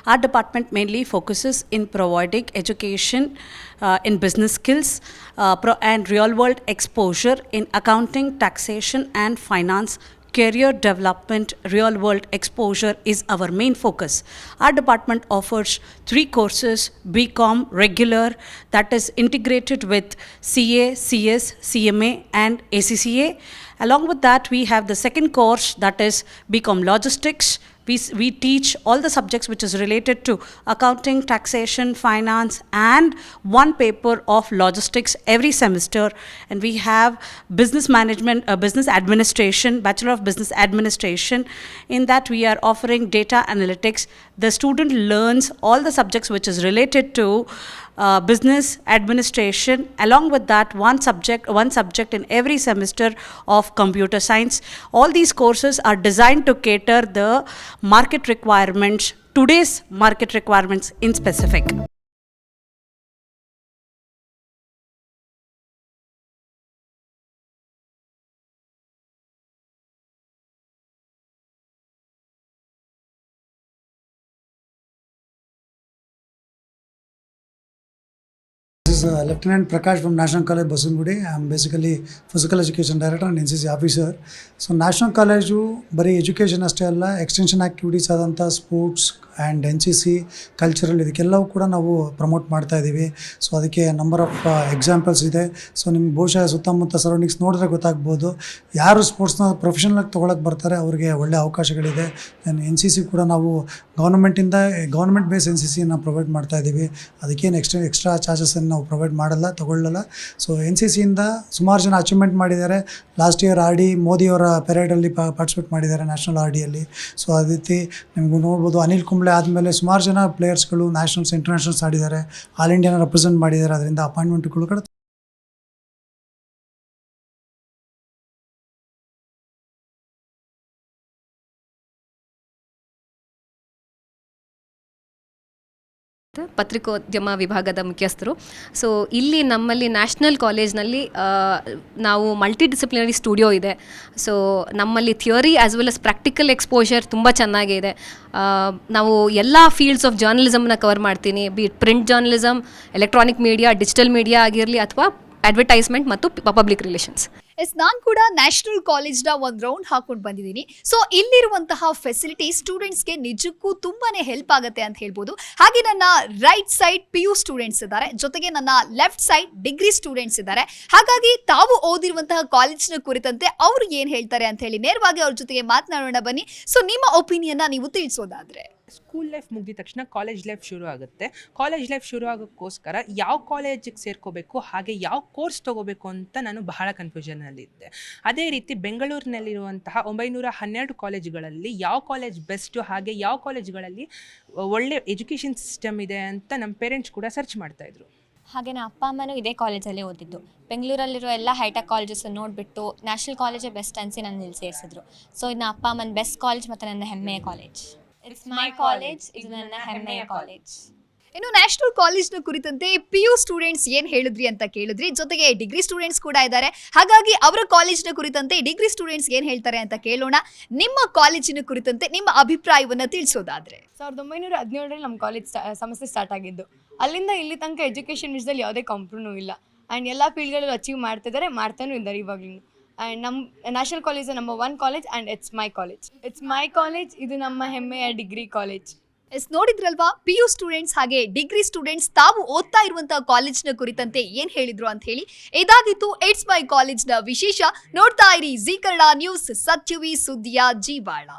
Our department mainly focuses in providing education uh, in business skills uh, and real world exposure in accounting, taxation, and finance. Career development, real world exposure is our main focus. Our department offers three courses BCom regular, that is integrated with CA, CS, CMA, and ACCA. Along with that, we have the second course that is BCom Logistics. We, we teach all the subjects which is related to accounting, taxation, finance, and one paper of logistics every semester. And we have business management, uh, business administration, Bachelor of Business Administration. In that, we are offering data analytics. The student learns all the subjects which is related to uh, business administration along with that one subject one subject in every semester of computer science. All these courses are designed to cater the market requirements today's market requirements in specific is uh, Lieutenant Prakash from National College Basungudi. I'm basically Physical Education Director and NCC Officer. So national college ಬರೀ ಎಜುಕೇಷನ್ ಅಷ್ಟೇ ಅಲ್ಲ ಎಕ್ಸ್ಟೆನ್ಷನ್ ಆ್ಯಕ್ಟಿವಿಟೀಸ್ ಆದಂಥ sports and N C C cultural ಇದಕ್ಕೆಲ್ಲವೂ ಕೂಡ ನಾವು ಪ್ರಮೋಟ್ ಮಾಡ್ತಾ ಇದ್ದೀವಿ ಸೊ ಅದಕ್ಕೆ ನಂಬರ್ ಆಫ್ ಎಕ್ಸಾಂಪಲ್ಸ್ ಇದೆ. ಸೊ ನಿಮ್ಗೆ ಬಹುಶಃ ಸುತ್ತಮುತ್ತ ಸರೌಂಡಿಂಗ್ಸ್ ನೋಡಿದ್ರೆ ಗೊತ್ತಾಗ್ಬೋದು. ಯಾರು ಸ್ಪೋರ್ಟ್ಸ್ನ ಪ್ರೊಫೆಷನಲಾಗಿ ತೊಗೊಳಕ್ಕೆ ಬರ್ತಾರೆ ಅವರಿಗೆ ಒಳ್ಳೆ ಅವಕಾಶಗಳಿದೆ. ಎನ್ ಸಿ ಸಿ ಕೂಡ ನಾವು ಗೌರ್ಮೆಂಟಿಂದ ಗೌರ್ಮೆಂಟ್ ಬೇಸ್ ಎನ್ ಸಿ ಸಿನ ಪ್ರೊವೈಡ್ ಮಾಡ್ತಾ ಇದ್ದೀವಿ ಅದಕ್ಕೇನು ಎಕ್ಸ್ಟ್ರಾ ಎಕ್ಸ್ಟ್ರಾ ಚಾರ್ಜಸನ್ನು ನಾವು ಪ್ರೊವೈಡ್ ಮಾಡಲ್ಲ, ತಗೊಳ್ಳಲ್ಲ. ಸೊ ಎನ್ ಸಿ ಸಿಯಿಂದ ಸುಮಾರು ಜನ ಅಚೀವ್ಮೆಂಟ್ ಮಾಡಿದ್ದಾರೆ. ಲಾಸ್ಟ್ ಇಯರ್ ಆರ್ ಡಿ ಮೋದಿಯವರ ಪೆರೇಡಲ್ಲಿ ಪಾರ್ಟಿಸಿಪೇಟ್ ಮಾಡಿದ್ದಾರೆ ನ್ಯಾಷನಲ್ ಆರ್ ಡಿಯಲ್ಲಿ ಸೊ ಅದೇ ರೀತಿ ನಿಮಗೂ ನೋಡ್ಬೋದು, ಅನಿಲ್ ಕುಂಬ್ಳೆ ಆದಮೇಲೆ ಸುಮಾರು ಜನ ಪ್ಲೇಯರ್ಸ್ಗಳು ನ್ಯಾಷನಲ್ಸ್ ಇಂಟರ್ನ್ಯಾಷನಲ್ಸ್ ಆಡಿದ್ದಾರೆ. ಆಲ್ ಇಂಡಿಯಾನ ರೆಪ್ರೆಸೆಂಟ್ ಮಾಡಿದ್ದಾರೆ. ಅದರಿಂದ ಅಪಾಯಿಂಟ್ಮೆಂಟ್ಗಳು ಕೂಡ ಪತ್ರಿಕೋದ್ಯಮ ವಿಭಾಗದ ಮುಖ್ಯಸ್ಥರು. ಸೊ ಇಲ್ಲಿ ನಮ್ಮಲ್ಲಿ ನ್ಯಾಷನಲ್ ಕಾಲೇಜ್ನಲ್ಲಿ ನಾವು ಮಲ್ಟಿ ಡಿಸಿಪ್ಲಿನರಿ ಸ್ಟುಡಿಯೋ ಇದೆ. ಸೊ ನಮ್ಮಲ್ಲಿ theory as well as practical exposure ತುಂಬ ಚೆನ್ನಾಗಿದೆ ನಾವು ಎಲ್ಲ ಫೀಲ್ಡ್ಸ್ ಆಫ್ ಜರ್ನಲಿಸಮ್ನ ಕವರ್ ಮಾಡ್ತೀನಿ. Be print journalism electronic media digital media ಆಗಿರಲಿ, ಅಥವಾ ಅಡ್ವರ್ಟೈಸ್ಮೆಂಟ್ ಮತ್ತು ಪಬ್ಲಿಕ್ ರಿಲೇಷನ್ಸ್ ಎಸ್, ನಾನು ಕೂಡ ನ್ಯಾಷನಲ್ ಕಾಲೇಜ್ನ ಒಂದು ರೌಂಡ್ ಹಾಕೊಂಡು ಬಂದಿದ್ದೀನಿ. ಸೊ ಇಲ್ಲಿರುವಂತಹ ಫೆಸಿಲಿಟಿ ಸ್ಟೂಡೆಂಟ್ಸ್ಗೆ ನಿಜಕ್ಕೂ ತುಂಬಾನೇ ಹೆಲ್ಪ್ ಆಗುತ್ತೆ ಅಂತ ಹೇಳ್ಬೋದು. ಹಾಗೆ ನನ್ನ right side P U students ಇದ್ದಾರೆ. ಜೊತೆಗೆ ನನ್ನ ಲೆಫ್ಟ್ ಸೈಡ್ ಡಿಗ್ರಿ ಸ್ಟೂಡೆಂಟ್ಸ್ ಇದ್ದಾರೆ. ಹಾಗಾಗಿ ತಾವು ಓದಿರುವಂತಹ ಕಾಲೇಜ್ನ ಕುರಿತಂತೆ ಅವರು ಏನು ಹೇಳ್ತಾರೆ ಅಂತ ಹೇಳಿ ನೇರವಾಗಿ ಅವ್ರ ಜೊತೆಗೆ ಮಾತನಾಡೋಣ ಬನ್ನಿ. ಸೊ ನಿಮ್ಮ ಒಪಿನಿಯನ್ನ ನೀವು ತಿಳಿಸೋದಾದ್ರೆ. ಸ್ಕೂಲ್ ಲೈಫ್ ಮುಗಿದ ತಕ್ಷಣ ಕಾಲೇಜ್ ಲೈಫ್ ಶುರು ಆಗುತ್ತೆ. ಕಾಲೇಜ್ ಲೈಫ್ ಶುರು ಆಗೋಕ್ಕೋಸ್ಕರ ಯಾವ ಕಾಲೇಜಿಗೆ ಸೇರ್ಕೋಬೇಕು, ಹಾಗೆ ಯಾವ ಕೋರ್ಸ್ ತೊಗೋಬೇಕು ಅಂತ ನಾನು ಬಹಳ ಕನ್ಫ್ಯೂಷನಲ್ಲಿದ್ದೆ ಅದೇ ರೀತಿ ಬೆಂಗಳೂರಿನಲ್ಲಿರುವಂತಹ ಒಂಬೈನೂರ ಹನ್ನೆರಡು ಕಾಲೇಜುಗಳಲ್ಲಿ ಯಾವ ಕಾಲೇಜ್ ಬೆಸ್ಟು ಹಾಗೆ ಯಾವ ಕಾಲೇಜುಗಳಲ್ಲಿ ಒಳ್ಳೆ ಎಜುಕೇಷನ್ ಸಿಸ್ಟಮ್ ಇದೆ ಅಂತ ನಮ್ಮ ಪೇರೆಂಟ್ಸ್ ಕೂಡ ಸರ್ಚ್ ಮಾಡ್ತಾಯಿದ್ರು ಹಾಗೆ ನಮ್ಮ ಅಪ್ಪ ಅಮ್ಮನೂ ಇದೇ ಕಾಲೇಜಲ್ಲೇ ಓದಿದ್ದು. ಬೆಂಗಳೂರಲ್ಲಿರೋ ಎಲ್ಲ ಹೈಟೆಕ್ ಕಾಲೇಜಸ್ ನೋಡಿಬಿಟ್ಟು ನ್ಯಾಷನಲ್ ಕಾಲೇಜೇ ಬೆಸ್ಟ್ ಅನಿಸಿ ನನ್ನ ಇಲ್ಲಿ ಸೇರಿಸಿದ್ರು. ಸೊ ಇದು ನಮ್ಮ ಅಪ್ಪ ಅಮ್ಮನ ಬೆಸ್ಟ್ ಕಾಲೇಜ್ ಮತ್ತು ನನ್ನ ಹೆಮ್ಮೆಯ ಕಾಲೇಜ್ ಇಟ್ಸ್ ಮೈ ಕಾಲೇಜ್ ಇದು ನನ್ನ ಹೆಮ್ಮೆಯ ಕಾಲೇಜ್ ಇನ್ನು ನ್ಯಾಷನಲ್ ಕಾಲೇಜ್ನ ಕುರಿತಂತೆ ಪಿ ಯು ಸ್ಟೂಡೆಂಟ್ಸ್ ಏನು ಹೇಳಿದ್ರಿ ಅಂತ ಕೇಳಿದ್ರಿ. ಜೊತೆಗೆ ಡಿಗ್ರಿ ಸ್ಟೂಡೆಂಟ್ಸ್ ಕೂಡ ಇದ್ದಾರೆ. ಹಾಗಾಗಿ ಅವರ ಕಾಲೇಜ್ನ ಕುರಿತಂತೆ ಡಿಗ್ರಿ ಸ್ಟೂಡೆಂಟ್ಸ್ ಏನು ಹೇಳ್ತಾರೆ ಅಂತ ಕೇಳೋಣ. ನಿಮ್ಮ ಕಾಲೇಜಿನ ಕುರಿತಂತೆ ನಿಮ್ಮ ಅಭಿಪ್ರಾಯವನ್ನ ತಿಳಿಸೋದಾದ್ರೆ. ಸಾವಿರದ ಒಂಬೈನೂರ ಹದಿನೇಳರಲ್ಲಿ ನಮ್ಮ ಕಾಲೇಜ್ ಸಮಸ್ಯೆ ಸ್ಟಾರ್ಟ್ ಆಗಿದ್ದು. ಅಲ್ಲಿಂದ ಇಲ್ಲಿ ತನಕ ಎಜುಕೇಷನ್ ವಿಷಯದಲ್ಲಿ ಯಾವುದೇ ಕಾಂಪ್ರೂವ್ ಇಲ್ಲ. ಆ್ಯಂಡ್ ಎಲ್ಲ ಫೀಲ್ಡ್ಗಳಲ್ಲೂ ಅಚೀವ್ ಮಾಡ್ತಿದ್ದಾರೆ ಮಾಡ್ತಾನೂ ಇದ್ದಾರೆ ಇವಾಗಲೂ ಆ್ಯಂಡ್ ನಮ್ಮ national college number one college and it's my college it's my college ಇದು ನಮ್ಮ ಹೆಮ್ಮೆಯ ಡಿಗ್ರಿ ಕಾಲೇಜ್ ಎಸ್, ನೋಡಿದ್ರಲ್ವಾ? ಪಿ ಯು ಸ್ಟೂಡೆಂಟ್ಸ್ ಹಾಗೆ ಡಿಗ್ರಿ ಸ್ಟೂಡೆಂಟ್ಸ್ ತಾವು ಓದ್ತಾ ಇರುವಂತಹ ಕಾಲೇಜ್ನ ಕುರಿತಂತೆ ಏನ್ ಹೇಳಿದ್ರು ಅಂತ ಹೇಳಿ? ಇದಾಗಿತ್ತು ಇಟ್ಸ್ ಮೈ ಕಾಲೇಜ್ನ ವಿಶೇಷ. ನೋಡ್ತಾ ಇರಿ ಜಿ ಕನ್ನಡ ನ್ಯೂಸ್, ಸತ್ಯವಿ ಸುದ್ದಿಯ ಜೀವಾಳ.